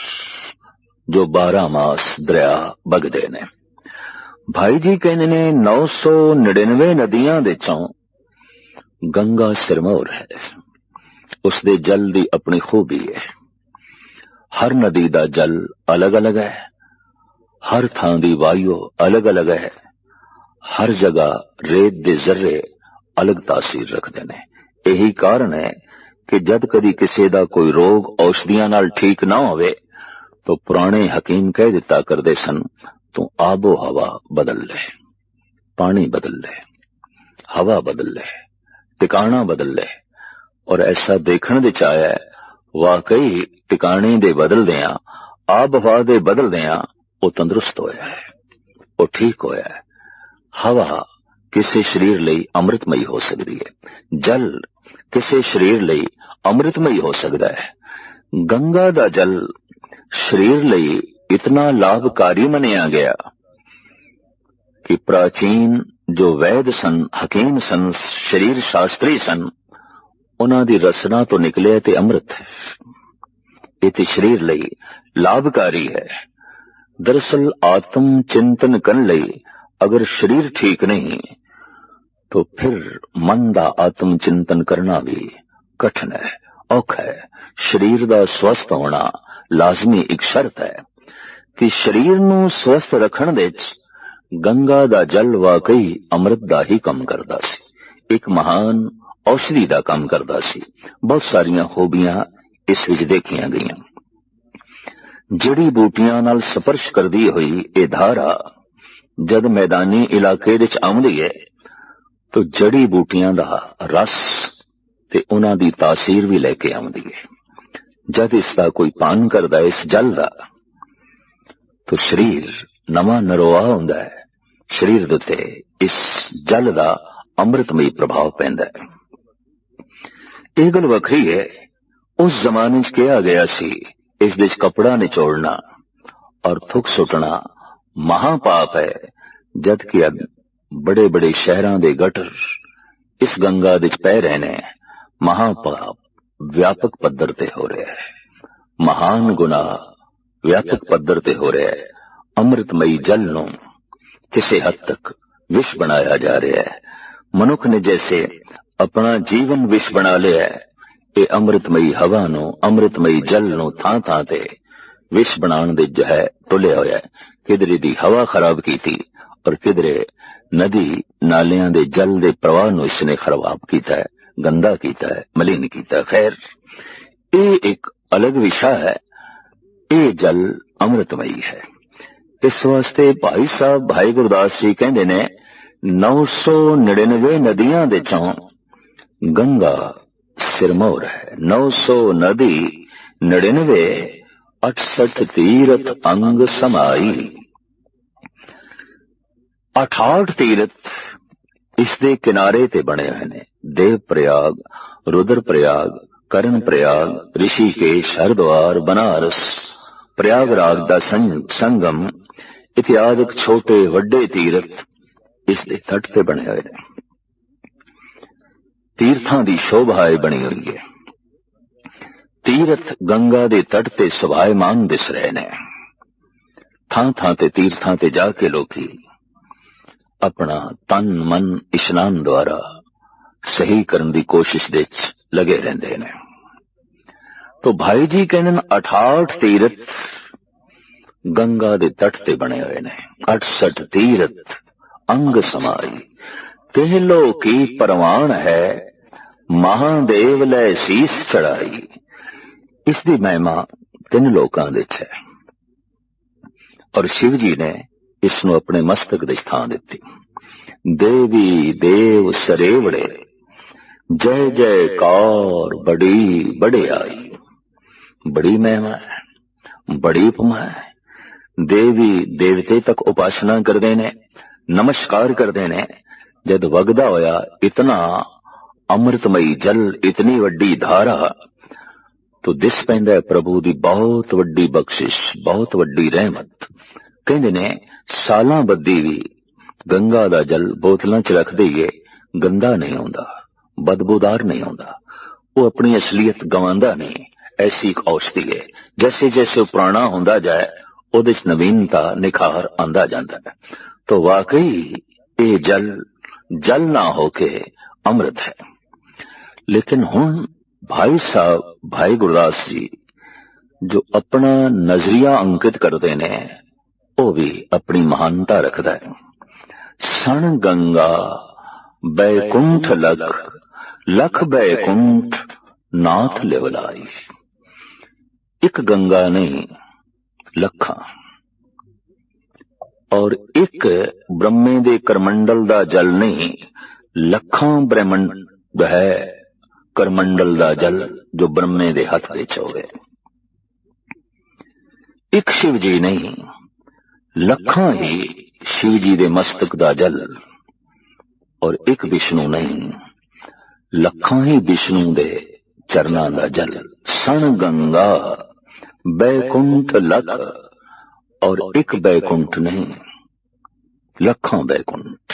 ਜੋ 12 ਮਾਸ ਦਰਿਆ ਵਗਦੇ ਨੇ। ਭਾਈ ਜੀ ਕਹਿੰਦੇ ਨੇ 999 ਨਦੀਆਂ ਦੇ ਚੋਂ ਗੰਗਾ ਸਿਰਮੌਰ ਹੈ। ਉਸ ਦੇ ਜਲ ਦੀ ਆਪਣੀ ਖੂਬੀ ਹੈ। ਹਰ ਨਦੀ ਦਾ ਜਲ ਅਲੱਗ-ਅਲੱਗ ਹੈ। ਹਰ ਥਾਂ ਦੀ ਵਾਯੂ ਅਲੱਗ-ਅਲੱਗ ਹੈ। ਹਰ ਜਗ੍ਹਾ ਰੇਤ ਦੇ ਜ਼ਰਰੇ ਅਲੱਗ ਤਾਸੀਰ ਰੱਖਦੇ ਨੇ। ਇਹੀ ਕਾਰਨ ਹੈ ਕਿ ਜਦ ਕਦੀ ਕਿਸੇ ਦਾ ਕੋਈ ਰੋਗ ਔਸ਼ਧੀਆਂ ਨਾਲ ਠੀਕ ਨਾ ਹੋਵੇ, ਤਾਂ ਪੁਰਾਣੇ ਹਕੀਮ ਕਹਿ ਦਿੱਤਾ ਕਰਦੇ ਸਨ ਤੂੰ ਆਬੋ ਹਵਾ ਬਦਲ ਲੈ, ਪਾਣੀ ਬਦਲ ਲੈ, ਹਵਾ ਬਦਲ ਲੈ, ਟਿਕਾਣਾ ਬਦਲ ਲੈ। ਔਰ ਐਸਾ ਦੇਖਣ ਦੇ ਚ ਵਾਕਈ ਟਿਕਾਣੇ ਦੇ ਬਦਲਦਿਆਂ, ਆਬ ਹਵਾ ਦੇ ਬਦਲਦਿਆਂ ਉਹ ਤੰਦਰੁਸਤ ਹੋਇਆ ਹੈ, ਉਹ ਠੀਕ ਹੋਇਆ ਹੈ। ਹਵਾ ਕਿਸੇ ਸਰੀਰ ਲਈ ਅੰਮ੍ਰਿਤਮਈ ਹੋ ਸਕਦੀ ਹੈ, ਜਲ ਕਿਸੇ ਸਰੀਰ ਲਈ ਅੰਮ੍ਰਿਤਮਈ ਹੋ ਸਕਦਾ ਹੈ। ਗੰਗਾ ਦਾ ਜਲ ਸਰੀਰ ਲਈ ਇਤਨਾ ਲਾਭਕਾਰੀ ਮੰਨਿਆ ਗਿਆ ਕਿ ਪ੍ਰਾਚੀਨ ਜੋ ਵੈਦ ਸਨ ਹਕੀਮ ਸਨ ਸਰੀਰ ਸ਼ਾਸਤਰੀ ਸਨ ਉਹਨਾਂ ਦੀ ਰਸਨਾ ਤੋਂ ਨਿਕਲਿਆ ਤੇ ਅੰਮ੍ਰਿਤ ਹੈ ਇਹ ਤੇ ਸਰੀਰ ਲਈ ਲਾਭਕਾਰੀ ਹੈ ਦਰਸਲ ਆਤਮ ਚਿੰਤਨ ਕਰਨ ਲਈ ਅਗਰ ਸਰੀਰ ਠੀਕ ਨਹੀਂ तो फिर मन ਦਾ ਆਤਮ ਚਿੰਤਨ ਕਰਨਾ ਵੀ ਕਠਿਨ ਹੈ ਔਖਾ ਹੈ ਸਰੀਰ ਦਾ ਸਵਸਥ ਹੋਣਾ ਲਾਜ਼ਮੀ ਇੱਕ ਸ਼ਰਤ ਹੈ ਕਿ ਸਰੀਰ ਨੂੰ ਸਵਸਥ ਰੱਖਣ ਦੇ ਵਿੱਚ ਗੰਗਾ ਦਾ ਜਲ ਵਾਕਈ ਅੰਮ੍ਰਿਤ ਦਾ ਹੀ ਕੰਮ ਕਰਦਾ ਸੀ। ਇੱਕ ਮਹਾਨ ਔਸ਼ਧੀ ਦਾ ਕੰਮ ਕਰਦਾ ਸੀ। ਬਹੁਤ ਸਾਰੀਆਂ ਖੂਬੀਆਂ ਇਸ ਵਿੱਚ ਦੇਖੀਆਂ ਗਈਆਂ। ਜੜੀ ਬੂਟੀਆਂ ਨਾਲ ਸਪਰਸ਼ ਕਰਦੀ ਹੋਈ ਇਹ ਧਾਰਾ ਜਦ ਮੈਦਾਨੀ ਇਲਾਕੇ ਵਿੱਚ ਆਉਂਦੀ ਹੈ ਤੋ ਜੜੀ ਬੂਟੀਆਂ ਦਾ ਰਸ ਤੇ ਉਹਨਾਂ ਦੀ ਤਾਸੀਰ ਵੀ ਲੈ ਕੇ ਆਉਂਦੀ ਹੈ ਜਦ ਇਸ ਦਾ ਕੋਈ ਪਾਨ ਕਰਦਾ, ਇਸ ਜਲ ਦਾ ਤੋ ਸਰੀਰ ਨਵਾਂ ਨਰੋਆ ਹੁੰਦਾ ਹੈ। ਸਰੀਰ ਦੇ ਉੱਤੇ ਇਸ ਜਲ ਦਾ ਅੰਮ੍ਰਿਤਮਈ ਪ੍ਰਭਾਵ ਪੈਂਦਾ ਹੈ। ਇਹ ਗੱਲ ਵੱਖਰੀ ਹੈ। ਉਸ ਜ਼ਮਾਨੇ 'ਚ ਕਿਹਾ ਗਿਆ ਸੀ, ਇਸ ਦੇ ਕਪੜਾ ਨਿਚੋੜਨਾ ਔਰ ਥੁੱਕ ਸੁੱਟਣਾ ਮਹਾ ਪਾਪ ਹੈ, ਜਦ ਕਿ ਬੜੇ ਬੜੇ ਸ਼ਹਿਰਾਂ ਦੇ ਗਟਰ ਇਸ ਗੰਗਾ ਦੇ ਪੈ ਰਹੇ ਨੇ ਮਹਾ ਪਾਪ ਵਿਆਪਕ ਪੱਧਰ ਤੇ ਹੋ ਰਿਹਾ ਹੈ। ਮਹਾਨ ਗੁਨਾਹ ਵਿਆਪਕ ਪੱਧਰ ਤੇ ਹੋ ਰਿਹਾ ਹੈ। ਅੰਮ੍ਰਿਤਮਈ ਜਲ ਨੂੰ ਕਿਸੇ ਹੱਦ ਤੱਕ ਵਿਸ਼ ਬਣਾਇਆ ਜਾ ਰਿਹਾ ਹੈ। ਮਨੁੱਖ ਨੇ ਜੈਸੇ ਆਪਣਾ ਜੀਵਨ ਵਿਸ਼ ਬਣਾ ਲਿਆ ਹੈ, ਇਹ ਅੰਮ੍ਰਿਤਮਈ ਹਵਾ ਨੂੰ, ਅੰਮ੍ਰਿਤਮਈ ਜਲ ਨੂੰ ਥਾਂ ਥਾਂ ਤੇ ਵਿਸ਼ ਬਣਾਉਣ ਦੇ ਜੋ ਤੁਲਿਆ ਹੋਇਆ ਹੈ। ਕਿਧਰੇ ਦੀ ਹਵਾ ਖਰਾਬ ਕੀਤੀ ਔਰ ਕਿਧਰੇ ਨਦੀ ਨਾਲਿਆਂ ਦੇ ਜਲ ਦੇ ਪ੍ਰਵਾਹ ਨੂੰ ਇਸਨੇ ਖਰਾਬ ਕੀਤਾ ਹੈ, ਗੰਦਾ ਕੀਤਾ ਹੈ, ਮਲਿਨ ਕੀਤਾ ਖੈਰ, ਇਹ ਇੱਕ ਅਲੱਗ ਵਿਸ਼ਾ ਹੈ। ਇਹ ਜਲ ਅੰਮ੍ਰਿਤਮਈ ਹੈ। ਇਸ ਵਾਸਤੇ ਭਾਈ ਸਾਹਿਬ, ਭਾਈ ਗੁਰਦਾਸ ਜੀ ਕਹਿੰਦੇ ਨੇ 999 ਨਦੀਆਂ ਦੇ ਚੋਂ ਗੰਗਾ ਸਿਰਮੌਰ ਹੈ। 900 ਨਦੀ 99 68 ਤੀਰਥ ਅੰਗ ਸਮਾਈ। 68 ਤੀਰਥ ਇਸ ਦੇ ਕਿਨਾਰੇ ਤੇ ਬਣੇ ਹੋਏ ਨੇ। ਦੇਵ ਪ੍ਰਯਾਗ ਰੁਦਰ ਪ੍ਰਯਾਗ ਕਰਨ ਪ੍ਰਯਾਗ ਰਿਸ਼ੀਕੇਸ਼, ਹਰਦੁਆਰ, ਬਨਾਰਸ ਪ੍ਰਯਾਗਰਾਜ ਦਾ ਸੰਗਮ ਇਤਿਆਦਿਕ ਛੋਟੇ ਵੱਡੇ ਤੀਰਥ ਇਸ ਦੇ ਤੱਟ ਤੇ ਬਣੇ ਹੋਏ ਨੇ ਤੀਰਥਾਂ ਦੀ ਸ਼ੋਭਾ ਹੈ ਬਣੀ ਹੋਈ ਹੈ। ਤੀਰਥ ਗੰਗਾ ਦੇ ਤੱਟ ਤੇ ਸੁਭਾਇਮਾਨ ਦਿਸ ਰਹੇ ਨੇ। ਥਾਂ ਥਾਂ ਤੇ ਤੀਰਥਾਂ ਤੇ ਜਾ ਕੇ ਲੋਕੀ ਆਪਣਾ ਤਨ ਮਨ ਇਸ਼ਨਾਨ ਦੁਆਰਾ ਸਹੀ ਕਰਨ ਦੀ ਕੋਸ਼ਿਸ਼ ਦੇ ਵਿੱਚ ਲੱਗੇ ਰਹਿੰਦੇ ਨੇ। ਤੋ ਭਾਈ ਜੀ ਕਹਿੰਦੇ ਨੇ 68 ਤੀਰਥ ਗੰਗਾ ਦੇ ਤੱਟ ਤੇ ਬਣੇ ਹੋਏ ਨੇ 68 ਤੀਰਥ ਅੰਗ ਸਮਾਈ ਪਹਿਲੋ ਕੀ ਪਰਵਾਨ ਹੈ ਮਹਾਦੇਵ ਲੈ ਸੀਸ ਚੜਾਈ ਇਸ ਦੀ ਮਹਿਮਾ ਤਿੰਨ ਲੋਕਾਂ ਦੇ ਚ ਹੈ ਔਰ ਸ਼ਿਵ ਜੀ ਨੇ ਇਸ ਨੂੰ ਆਪਣੇ ਮਸਤਕ ਦੇ ਸਥਾਨ ਦਿੱਤੀ ਦੇਵੀ ਦੇਵ ਸਰੇਵੜੇ ਜੈ ਜੈ ਜੈਕਾਰ ਬੜੀ ਬੜਿਆਈ ਬੜੀ ਮਹਿਮਾ ਹੈ, ਬੜੀ ਉਪਮਾ ਹੈ। ਦੇਵੀ ਦੇਵਤੇ ਤੱਕ ਉਪਾਸਨਾ ਕਰਦੇ ਨੇ, ਨਮਸਕਾਰ ਕਰਦੇ ਨੇ। ਜਦ ਵਗਦਾ ਹੋਇਆ ਇਤਨਾ ਅੰਮ੍ਰਿਤਮਈ ਜਲ ਇਤਨੀ ਵੱਡੀ ਧਾਰਾ। ਤੋ ਦਿਸ ਪੈਂਦਾ ਹੈ ਪ੍ਰਭੂ ਦੀ ਬਹੁਤ ਵੱਡੀ ਬਖਸ਼ਿਸ਼, ਬਹੁਤ ਵੱਡੀ ਰਹਿਮਤ। ਕਹਿੰਦੇ ਨੇ, ਸਾਲਾਂ ਬੱਦੀ ਵੀ ਗੰਗਾ ਦਾ ਜਲ ਬੋਤਲਾਂ 'ਚ ਰੱਖ ਦਈਏ, ਗੰਦਾ ਨਹੀਂ ਆਉਂਦਾ, ਬਦਬੂਦਾਰ ਨਹੀਂ ਆਉਂਦਾ। ਉਹ ਆਪਣੀ ਅਸਲੀਅਤ ਗਵਾਉਂਦਾ ਨਹੀਂ। ਐਸੀ ਇੱਕ ਔਸ਼ਧੀ ਹੈ ਜੈਸੇ ਜੈਸੇ ਪੁਰਾਣਾ ਹੁੰਦਾ ਜਾਏ, ਉਹਦੇ 'ਚ ਨਵੀਨਤਾ, ਨਿਖਾਰ ਆਂਦਾ ਜਾਂਦਾ ਹੈ। ਤੋ ਵਾਕਈ ਇਹ ਜਲ ਜਲ ਨਾ ਹੋ ਕੇ ਅੰਮ੍ਰਿਤ ਹੈ। ਲੇਕਿਨ ਹੁਣ ਭਾਈ ਸਾਹਿਬ, ਭਾਈ ਗੁਰਦਾਸ ਜੀ, ਜੋ ਆਪਣਾ ਨਜ਼ਰੀਆ ਅੰਕਿਤ ਕਰਦੇ ਨੇ, ਉਹ ਵੀ ਆਪਣੀ ਮਹਾਨਤਾ ਰੱਖਦਾ ਹੈ। ਸਣ ਗੰਗਾ ਬੈਕੁੰਠ ਲਖ ਲਖ ਬੈਕੁੰਠ ਨਾਥ ਲਿਵਲਾਈ। ਇੱਕ ਗੰਗਾ ਨਹੀਂ, ਲੱਖਾਂ। ਔਰ ਇੱਕ ਬ੍ਰਹਮੇ ਦੇ ਕਰਮੰਡਲ ਦਾ ਜਲ ਨਹੀਂ, ਲੱਖਾਂ ਬ੍ਰਹਮੰਡ ਹੈ ਕਰਮੰਡਲ ਦਾ ਜਲ ਜੋ ਬ੍ਰਹਮੇ ਦੇ ਹੱਥ ਵਿੱਚ ਹੋਵੇ। ਇੱਕ ਸ਼ਿਵ ਜੀ ਨਹੀਂ, ਲੱਖਾਂ ਹੀ ਸ਼ਿਵ ਜੀ ਦੇ ਮਸਤਕ ਦਾ ਜਲ। ਔਰ ਇੱਕ ਵਿਸ਼ਨੂੰ ਨਹੀਂ, ਲੱਖਾਂ ਹੀ ਵਿਸ਼ਨੂੰ ਦੇ ਚਰਨਾਂ ਦਾ ਜਲ। ਸਣ ਗੰਗਾ ਬੈਕੁੰਠ ਲਖ ਔਰ ਇੱਕ ਬੈਕੁੰਠ ਨਹੀਂ ਲੱਖਾਂ ਬੈਕੁੰਠ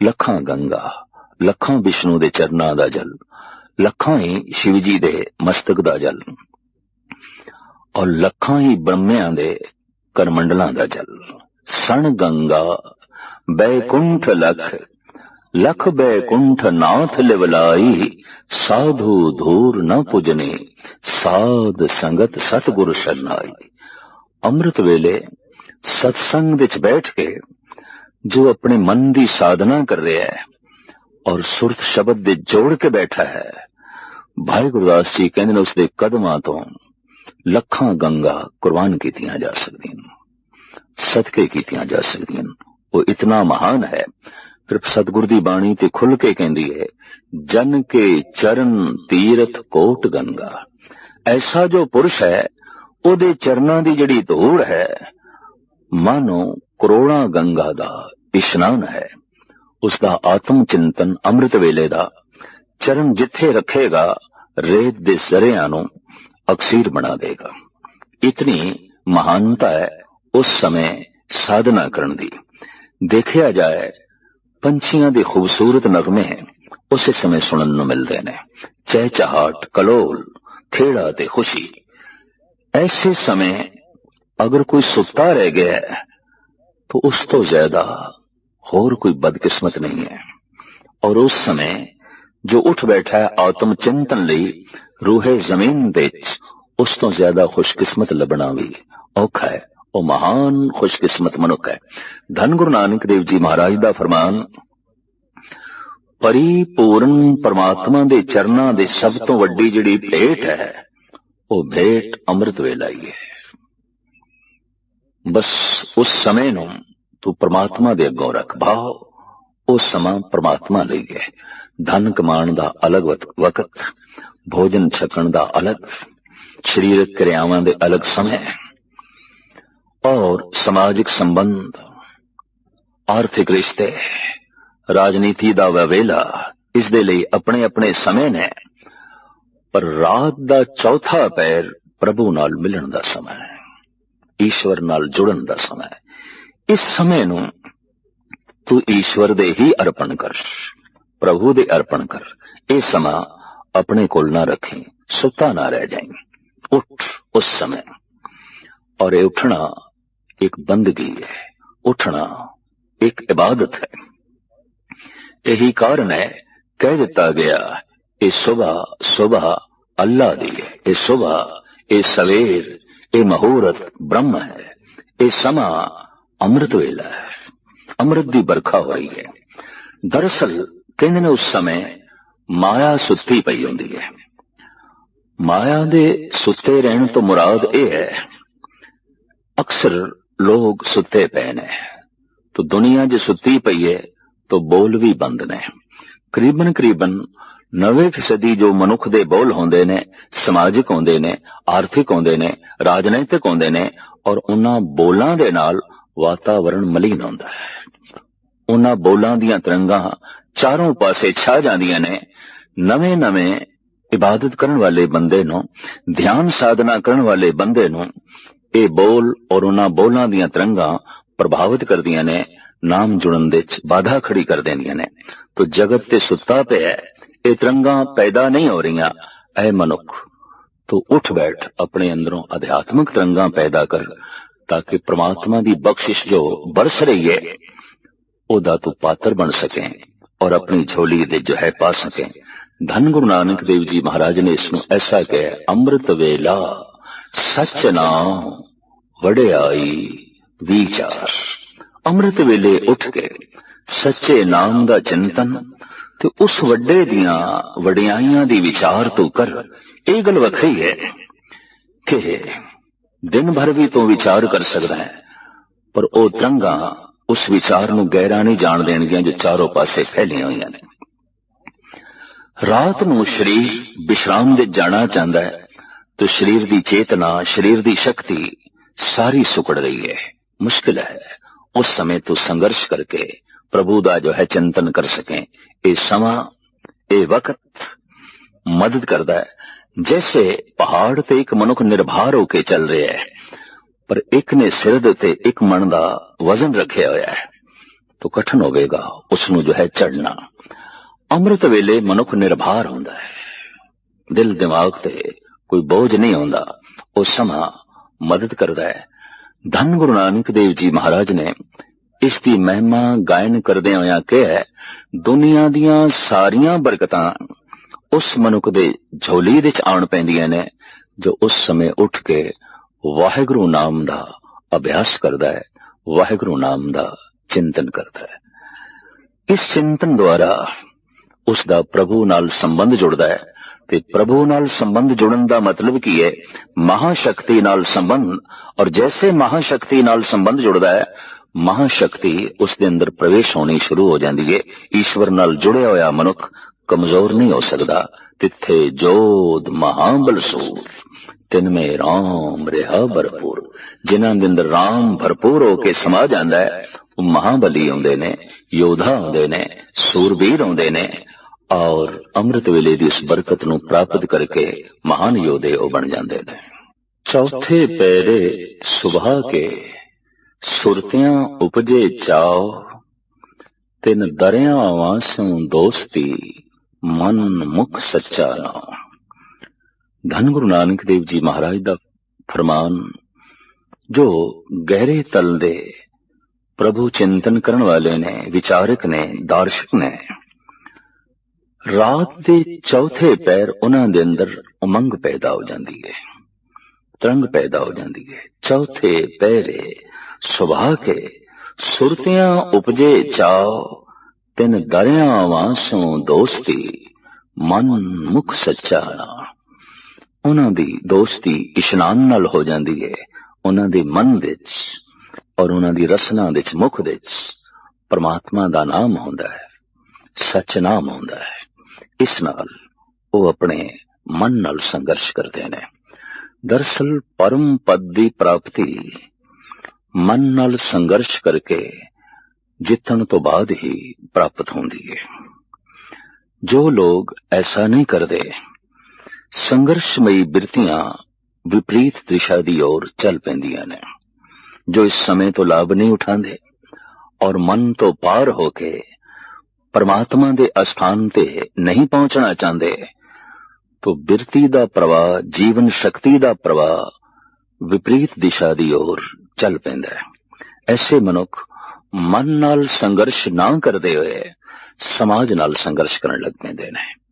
ਲੱਖਾਂ ਗੰਗਾ ਲੱਖਾਂ ਵਿਸ਼ਨੂੰ ਦੇ ਚਰਨਾਂ ਦਾ ਜਲ ਲੱਖਾਂ ਹੀ ਸ਼ਿਵ ਜੀ ਦੇ ਮਸਤਕ ਦਾ ਜਲ ਔਰ ਲੱਖਾਂ ਹੀ ਬ੍ਰਹਮਿਆਂ ਦੇ ਕਰਮੰਡਲਾਂ ਦਾ ਜਲ ਸਣ ਗੰਗਾ ਬੈਕੁੰਠ ਲਖ ਲਖ ਬੈਕੁੰਠ ਨਾਥ ਲਿਵਲਾਈ, ਸਾਧੂ ਧੂਰ ਨ ਪੁਜਨੇ, ਸਾਧ ਸੰਗਤ ਸਤਗੁਰ ਸ਼ਰਨਾਈ ਅੰਮ੍ਰਿਤ ਵੇਲੇ ਸਤਸੰਗ ਵਿੱਚ ਬੈਠ ਕੇ ਜੋ ਆਪਣੇ ਮਨ ਦੀ ਸਾਧਨਾ ਕਰ ਰਿਹਾ ਹੈ ਔਰ ਸੁਰਤ ਸ਼ਬਦ ਦੇ ਜੋੜ ਕੇ ਬੈਠਾ ਹੈ ਭਾਈ ਗੁਰਦਾਸ ਜੀ ਕਹਿੰਦੇ ਨੇ ਉਸ ਦੇ ਕਦਮਾਂ ਤੋਂ ਲੱਖਾਂ ਗੰਗਾ ਕੁਰਬਾਨ ਕੀਤੀਆਂ ਜਾ ਸਕਦੀਆਂ ਸਦਕੇ ਕੀਤੀਆਂ ਜਾ ਸਕਦੀਆਂ ਉਹ ਇਤਨਾ ਮਹਾਨ ਹੈ ਫਿਰ ਸਤਗੁਰ ਦੀ ਬਾਣੀ ਤੇ ਖੁੱਲ ਕੇ ਕਹਿੰਦੀ ਹੈ, ਜਨ ਕੇ ਚਰਨ ਤੀਰਥ ਕੋਟ ਗੰਗਾ। ਐਸਾ ਜੋ ਪੁਰਸ਼ ਹੈ, ਉਹਦੇ ਚਰਨਾਂ ਦੀ ਜਿਹੜੀ ਧੂੜ ਹੈ, ਮਾਨੋ ਕਰੋੜਾਂ ਗੰਗਾ ਦਾ ਇਸ਼ਨਾਨ ਹੈ। ਉਸ ਦਾ ਆਤਮ ਚਿੰਤਨ ਅੰਮ੍ਰਿਤ ਵੇਲੇ ਦਾ, ਚਰਨ ਜਿੱਥੇ ਰੱਖੇਗਾ, ਰੇਤ ਦੇ ਜ਼ਰਿਆਂ ਨੂੰ ਅਕਸੀਰ ਬਣਾ ਦੇਗਾ। ਇਤਨੀ ਮਹਾਨਤਾ ਹੈ ਉਸ ਸਮੇਂ ਸਾਧਨਾ ਕਰਨ ਦੀ। ਦੇਖਿਆ ਜਾਏ ਪੰਛੀਆਂ ਦੇ ਖੂਬਸੂਰਤ ਨਗਮੇ ਉਸੇ ਸਮੇਂ ਸੁਣਨ ਨੂੰ ਮਿਲਦੇ ਨੇ। ਚਹਿਚਹਾਟ, ਕਲੋਲ, ਖੇੜਾ ਤੇ ਖੁਸ਼ੀ। ਐਸੇ ਸਮੇਂ ਅਗਰ ਕੋਈ ਸੁੱਤਾ ਰਹਿ ਗਿਆ तो ਉਸ ਤੋਂ ਜ਼ਿਆਦਾ ਹੋਰ ਕੋਈ ਬਦਕਿਸਮਤ ਨਹੀਂ ਹੈ। ਔਰ ਉਸ ਸਮੇਂ ਜੋ ਉੱਠ ਬੈਠਾ ਹੈ ਆਤਮ ਚਿੰਤਨ ਲਈ, ਰੂਹੇ ਜ਼ਮੀਨ ਵਿੱਚ ਉਸ ਤੋਂ ਜ਼ਿਆਦਾ ਖੁਸ਼ਕਿਸਮਤ ਲੱਭਣਾ ਵੀ ਔਖਾ ਹੈ। ਉਹ ਮਹਾਨ ਖੁਸ਼ਕਿਸਮਤ ਮਨੁੱਖ ਹੈ। ਧੰਨ ਗੁਰੂ ਨਾਨਕ ਦੇਵ ਜੀ ਮਹਾਰਾਜ ਦਾ ਫਰਮਾਨ, ਪਰਿਪੂਰਨ ਪਰਮਾਤਮਾ ਦੇ ਚਰਨਾਂ ਦੇ ਸਭ ਤੋਂ ਵੱਡੀ ਜਿਹੜੀ ਭੇਟ ਹੈ, ਉਹ ਭੇਟ ਅੰਮ੍ਰਿਤ ਵੇਲਾ ਹੀ ਹੈ। ਬਸ ਉਸ ਸਮੇਂ ਨੂੰ ਤੂੰ ਪਰਮਾਤਮਾ ਦੇ ਅੱਗੋਂ ਰੱਖ ਭਾਵ ਉਹ ਸਮਾਂ ਪਰਮਾਤਮਾ ਲਈ ਹੈ। ਧਨ ਕਮਾਉਣ ਦਾ ਅਲੱਗ ਵਕਤ, ਭੋਜਨ ਛਕਣ ਦਾ ਅਲੱਗ, ਸਰੀਰਕ ਕਿਰਿਆਵਾਂ ਦੇ ਅਲੱਗ ਸਮੇਂ। ਔਰ ਸਮਾਜਿਕ ਸੰਬੰਧ ਆਰਥਿਕ ਰਿਸ਼ਤੇ ਰਾਜਨੀਤੀ ਦਾ ਵੇਲਾ ਇਸ ਦੇ ਲਈ ਆਪਣੇ ਆਪਣੇ ਸਮੇਂ ਨੇ ਪਰ ਰਾਤ ਦਾ ਚੌਥਾ ਪੈਰ ਪ੍ਰਭੂ ਨਾਲ ਮਿਲਣ ਦਾ ਸਮਾਂ ਹੈ ਈਸ਼ਵਰ ਨਾਲ ਜੁੜਨ ਦਾ ਸਮਾਂ ਹੈ ਇਸ ਸਮੇਂ ਨੂੰ ਤੂੰ ਈਸ਼ਵਰ ਦੇ ਹੀ ਅਰਪਣ ਕਰ ਪ੍ਰਭੂ ਦੇ ਅਰਪਣ ਕਰ ਇਹ ਸਮਾਂ ਆਪਣੇ ਕੋਲ ਨਾ ਰੱਖੀ ਸੁੱਤਾ ਨਾ ਰਹਿ ਜਾਈਂ ਉੱਠ ਉਸ ਸਮੇਂ ਔਰ ਇਹ ਉੱਠਣਾ ਇੱਕ ਬੰਦਗੀ ਹੈ। ਉੱਠਣਾ ਇੱਕ ਇਬਾਦਤ ਹੈ। ਇਹੀ ਕਾਰਨ ਹੈ, ਕਹਿ ਦਿੱਤਾ ਗਿਆ, ਇਹ ਸੁਬਹ ਸੁਬਹ ਅੱਲਾ ਦੀ ਹੈ। ਇਹ ਸੁਬਹ, ਇਹ ਸਵੇਰ, ਇਹ ਮਹੂਰਤ ਬ੍ਰਹਮ ਹੈ। ਇਹ ਸਮਾਂ ਅੰਮ੍ਰਿਤ ਵੇਲਾ ਹੈ। ਅੰਮ੍ਰਿਤ ਦੀ ਬਰਖਾ ਹੋ ਰਹੀ ਹੈ। ਦਰਅਸਲ ਕਹਿੰਦੇ ਨੇ ਉਸ ਸਮੇਂ ਮਾਇਆ ਸੁੱਤੀ ਪਈ ਹੁੰਦੀ ਹੈ। ਮਾਇਆ ਦੇ ਸੁੱਤੇ ਰਹਿਣ ਤੋਂ ਮੁਰਾਦ ਇਹ ਹੈ, ਅਕਸਰ ਲੋਕ ਸੁੱਤੇ ਪਏ ਨੇ तो दुनिया जो सुती पई है तो बोल भी बंद ने ਕਰੀਬਨ ਕਰੀਬਨ 90% ਜੋ ਮਨੁੱਖ ਦੇ ਬੋਲ ਹੁੰਦੇ ਨੇ ਸਮਾਜਿਕ ਹੁੰਦੇ ਨੇ ਆਰਥਿਕ ਹੁੰਦੇ ਨੇ ਰਾਜਨੀਤਿਕ ਹੁੰਦੇ ਨੇ ਔਰ ਉਹਨਾਂ ਬੋਲਾਂ ਦੇ ਨਾਲ ਵਾਤਾਵਰਣ ਮਲੀਨ ਹੁੰਦਾ ਹੈ ਉਹਨਾਂ ਬੋਲਾਂ ਦੀਆਂ ਤਰੰਗਾਂ ਚਾਰੋਂ ਪਾਸੇ ਛਾ ਜਾਂਦੀਆਂ ਨੇ ਨਵੇਂ-ਨਵੇਂ ਇਬਾਦਤ ਕਰਨ ਵਾਲੇ ਬੰਦੇ ਨੂੰ ਧਿਆਨ ਸਾਧਨਾ ਕਰਨ ਵਾਲੇ ਬੰਦੇ ਨੂੰ ਇਹ ਬੋਲ ਔਰ ਉਹਨਾਂ ਬੋਲਾਂ ਦੀਆਂ ਤਰੰਗਾਂ ਪ੍ਰਭਾਵਿਤ ਕਰਦੀਆਂ ਨੇ, ਨਾਮ ਜੁੜਨ ਦੇ ਚ ਬਾਧਾ ਖੜੀ ਕਰ ਦਿੰਦੀਆਂ ਨੇ। ਤੋ ਜਗਤ ਤੇ ਸੁੱਤਾ ਪਿਆ ਇਹ ਤਰੰਗਾਂ ਪੈਦਾ ਨਹੀਂ ਹੋ ਰਹੀਆਂ ਐ ਮਨੁੱਖ। ਤੋ ਉੱਠ ਬੈਠ, ਆਪਣੇ ਅੰਦਰੋਂ ਅਧਿਆਤਮਿਕ ਤਰੰਗਾਂ ਪੈਦਾ ਕਰ, ਤਾਂ ਕਿ ਪ੍ਰਮਾਤਮਾ ਦੀ ਬਖਸ਼ਿਸ਼ ਜੋ ਬਰਸ ਰਹੀ ਹੈ, ਉਹਦਾ ਤੂੰ ਪਾਤਰ ਬਣ ਸਕੇ ਔਰ ਆਪਣੀ ਝੋਲੀ ਦੇ ਜੋ ਹੈ ਪਾ ਸਕੇ। ਧੰਨ ਗੁਰੂ ਨਾਨਕ ਦੇਵ ਜੀ ਮਹਾਰਾਜ ਨੇ ਇਸ ਨੂੰ ਐਸਾ ਕਿਹਾ, ਅੰਮ੍ਰਿਤ ਵੇਲਾ। ਸੱਚ ਨਾਮ ਵਡਿਆਈ ਵਿਚਾਰ। ਅੰਮ੍ਰਿਤ ਵੇਲੇ ਉੱਠ ਕੇ ਸੱਚੇ ਨਾਮ ਦਾ ਚਿੰਤਨ ਤੇ ਉਸ ਵੱਡੇ ਦੀਆਂ ਵਡਿਆਈਆਂ ਦੀ ਵਿਚਾਰ ਤੋਂ ਕਰ ਇਹ ਗੱਲ ਵੱਖਰੀ ਹੈ ਕਿ ਦਿਨ ਭਰ ਵੀ ਤੋਂ ਵਿਚਾਰ ਕਰ ਸਕਦਾ ਹੈ, ਪਰ ਉਹ ਤਰੰਗਾਂ ਉਸ ਵਿਚਾਰ ਨੂੰ ਗਹਿਰਾ ਨਹੀਂ ਜਾਣ ਦੇਣਗੀਆਂ ਜੋ ਚਾਰੋਂ ਪਾਸੇ ਫੈਲੀਆਂ ਹੋਈਆਂ ਨੇ। ਰਾਤ ਨੂੰ ਸਰੀਰ ਵਿਸ਼ਰਾਮ ਦੇ ਜਾਣਾ ਚਾਹੁੰਦਾ ਹੈ ਤਾਂ ਸਰੀਰ ਦੀ ਚੇਤਨਾ ਸਰੀਰ ਦੀ ਸ਼ਕਤੀ ਸਾਰੀ ਸੁਕੜ ਰਹੀ ਹੈ ਮੁਸ਼ਕਿਲ ਹੈ ਉਸ ਸਮੇਂ ਤੂੰ ਸੰਘਰਸ਼ ਕਰਕੇ ਪ੍ਰਭੂ ਦਾ ਜੋ ਹੈ ਚਿੰਤਨ ਕਰ ਸਕੇ ਇਹ ਸਮਾਂ ਇਹ ਵਕਤ ਮਦਦ ਕਰਦਾ ਹੈ ਜੈਸੇ ਪਹਾੜ ਤੇ ਇੱਕ ਮਨੁੱਖ ਨਿਰਭਰ ਹੋ ਕੇ ਚੱਲ ਰਿਹਾ ਹੈ ਪਰ ਇੱਕ ਨੇ ਸਿਰ ਦੇ ਉੱਤੇ ਇੱਕ ਮਣ ਦਾ ਵਜ਼ਨ ਰੱਖਿਆ ਹੋਇਆ ਹੈ ਤਾਂ ਕਠਨ ਹੋਵੇਗਾ ਉਸ ਨੂੰ ਜੋ ਹੈ ਚੜਨਾ ਅੰਮ੍ਰਿਤ ਵੇਲੇ ਮਨੁੱਖ ਨਿਰਭਰ ਹੁੰਦਾ ਹੈ ਦਿਲ ਦਿਮਾਗ ਤੇ ਕੋਈ ਬੋਝ ਨਹੀਂ ਆਉਂਦਾ। ਉਹ ਸਮਾਂ ਮਦਦ ਕਰਦਾ ਹੈ। ਧੰਨ ਗੁਰੂ ਨਾਨਕ ਦੇਵ ਜੀ ਮਹਾਰਾਜ ਨੇ ਇਸ ਦੀ ਮਹਿਮਾ ਗਾਇਨ ਕਰਦੇ ਹੋਇਆ ਕਿਹਾ ਦੁਨੀਆ ਦੀਆਂ ਸਾਰੀਆਂ ਬਰਕਤਾਂ ਉਸ ਮਨੁੱਖ ਦੇ ਝੋਲੀ ਵਿੱਚ ਆਉਣ ਪੈਂਦੀਆਂ ਨੇ, ਜੋ ਉਸ ਸਮੇਂ ਉੱਠ ਕੇ ਵਾਹਿਗੁਰੂ ਨਾਮ ਦਾ ਅਭਿਆਸ ਕਰਦਾ ਹੈ, ਵਾਹਿਗੁਰੂ ਨਾਮ ਦਾ ਚਿੰਤਨ ਕਰਦਾ ਹੈ। ਇਸ ਚਿੰਤਨ ਦੁਆਰਾ ਉਸ ਦਾ ਪ੍ਰਭੂ ਨਾਲ ਸੰਬੰਧ ਜੁੜਦਾ ਹੈ। ਤੇ ਪ੍ਰਭੂ ਨਾਲ ਸੰਬੰਧ ਜੁੜਨ ਦਾ ਮਤਲਬ ਕੀ ਹੈ? ਮਹਾਸ਼ਕਤੀ ਨਾਲ ਸੰਬੰਧ, ਔਰ ਜੈਸੇ ਮਹਾਸ਼ਕਤੀ ਨਾਲ ਸੰਬੰਧ ਜੁੜਦਾ ਹੈ, ਮਹਾਸ਼ਕਤੀ ਉਸ ਦੇ ਅੰਦਰ ਪ੍ਰਵੇਸ਼ ਹੋਣੀ ਸ਼ੁਰੂ ਹੋ ਜਾਂਦੀ ਹੈ। ਈਸ਼ਵਰ ਨਾਲ ਜੁੜਿਆ ਹੋਇਆ ਮਨੁੱਖ ਕਮਜ਼ੋਰ ਨਹੀਂ ਹੋ ਸਕਦਾ। ਤਿੱਥੇ ਜੋਧ ਮਹਾਬਲ ਸੂਰ ਤਿਨ ਮੇ ਰਾਮ ਰਿਹਾ ਭਰਪੂਰ। ਜਿਨ੍ਹਾਂ ਦੇ ਅੰਦਰ ਰਾਮ ਭਰਪੂਰ ਹੋ ਕੇ ਸਮਾ ਜਾਂਦਾ ਹੈ, ਉਹ ਮਹਾਬਲੀ ਆਉਂਦੇ ਨੇ, ਯੋਧਾ ਆਉਂਦੇ ਨੇ, ਸੂਰਬੀਰ ਆਉਂਦੇ ਨੇ ਔਰ ਅੰਮ੍ਰਿਤ ਵੇਲੇ ਦੀ ਇਸ ਬਰਕਤ ਨੂੰ ਪ੍ਰਾਪਤ ਕਰਕੇ ਮਹਾਨ ਯੋਧੇ ਉਹ ਬਣ ਜਾਂਦੇ ਨੇ। ਚੌਥੇ ਪੈਰੇ ਸੁਬਹ ਕੇ ਸੁਰਤਿਆਂ ਉਪਜੇ ਚਾਓ ਤਿੰਨ ਦਰਿਆਵਾਂ ਸੋਂ ਦੋਸਤੀ, ਮਨ ਮੁਖ ਸੱਚਾ ਨਾ ਧੰਨ ਗੁਰੂ ਨਾਨਕ ਦੇਵ ਜੀ ਮਹਾਰਾਜ ਦਾ ਫਰਮਾਨ, ਜੋ ਗਹਿਰੇ ਤਲ ਦੇ ਪ੍ਰਭੂ ਚਿੰਤਨ ਕਰਨ ਵਾਲੇ ਨੇ, ਵਿਚਾਰਕ ਨੇ ਦਾਰਸ਼ਕ ਨੇ ਰਾਤ ਦੇ ਚੌਥੇ ਪੈਰ ਉਹਨਾਂ ਦੇ ਅੰਦਰ ਉਮੰਗ ਪੈਦਾ ਹੋ ਜਾਂਦੀ ਹੈ, ਤਰੰਗ ਪੈਦਾ ਹੋ ਜਾਂਦੀ ਹੈ। ਚੌਥੇ ਪੈਰੇ ਸੁਭਾ ਕੇ ਸੁਰਤਿਆਂ ਉਪਜੇ ਚਾਓ ਤਿੰਨ ਦਰਿਆਵਾਂ ਸੋਂ ਦੋਸਤੀ, ਮਨ ਮੁਖ ਸੱਚਾ ਉਹਨਾਂ ਦੀ ਦੋਸਤੀ ਇਸ਼ਨਾਨ ਨਾਲ ਹੋ ਜਾਂਦੀ ਹੈ, ਉਹਨਾਂ ਦੇ ਮਨ ਵਿੱਚ ਔਰ ਉਹਨਾਂ ਦੀ ਰਸਨਾ ਵਿੱਚ ਮੁਖ ਵਿੱਚ ਪਰਮਾਤਮਾ ਦਾ ਨਾਮ ਹੁੰਦਾ ਹੈ, ਸੱਚ ਨਾਮ ਹੁੰਦਾ ਹੈ। ਇਸ ਨਾਲ ਉਹ ਆਪਣੇ ਮਨ ਨਾਲ ਸੰਘਰਸ਼ ਕਰਦੇ ਨੇ ਦਰਸਲ ਪਰਮ ਪਦ ਦੀ ਪ੍ਰਾਪਤੀ ਮਨ ਨਾਲ ਸੰਘਰਸ਼ ਕਰਕੇ ਜਿੱਤਣ ਤੋਂ ਬਾਅਦ ਹੀ ਪ੍ਰਾਪਤ ਹੁੰਦੀ ਹੈ ਜੋ ਲੋਗ ਐਸਾ ਨਹੀਂ ਕਰਦੇ ਸੰਘਰਸ਼ਮਈ ਬਿਰਤੀਆਂ ਵਿਪਰੀਤ ਦਿਸ਼ਾ ਦੀ ओर ਚੱਲ ਪੈਂਦੀਆਂ ਨੇ ਜੋ ਇਸ ਸਮੇਂ ਤੋਂ ਲਾਭ ਨਹੀਂ ਉਠਾਉਂਦੇ ਔਰ ਮਨ ਤੋਂ ਪਾਰ ਹੋ ਕੇ ਪਰਮਾਤਮਾ ਦੇ ਅਸਥਾਨ ਤੇ ਨਹੀਂ ਪਹੁੰਚਣਾ ਚਾਹੁੰਦੇ। ਤੋ ਬਿਰਤੀ ਦਾ ਪ੍ਰਵਾਹ, ਜੀਵਨ ਸ਼ਕਤੀ ਦਾ ਪ੍ਰਵਾਹ, ਵਿਪਰੀਤ ਦਿਸ਼ਾ ਦੀ ओर ਚੱਲ ਪੈਂਦਾ ਹੈ। ਐਸੇ ਮਨੁੱਖ ਮਨ ਨਾਲ ਸੰਘਰਸ਼ ਨਾ ਕਰਦੇ ਹੋਏ ਸਮਾਜ ਨਾਲ ਸੰਘਰਸ਼ ਕਰਨ ਲੱਗ ਪੈਂਦੇ ਨੇ।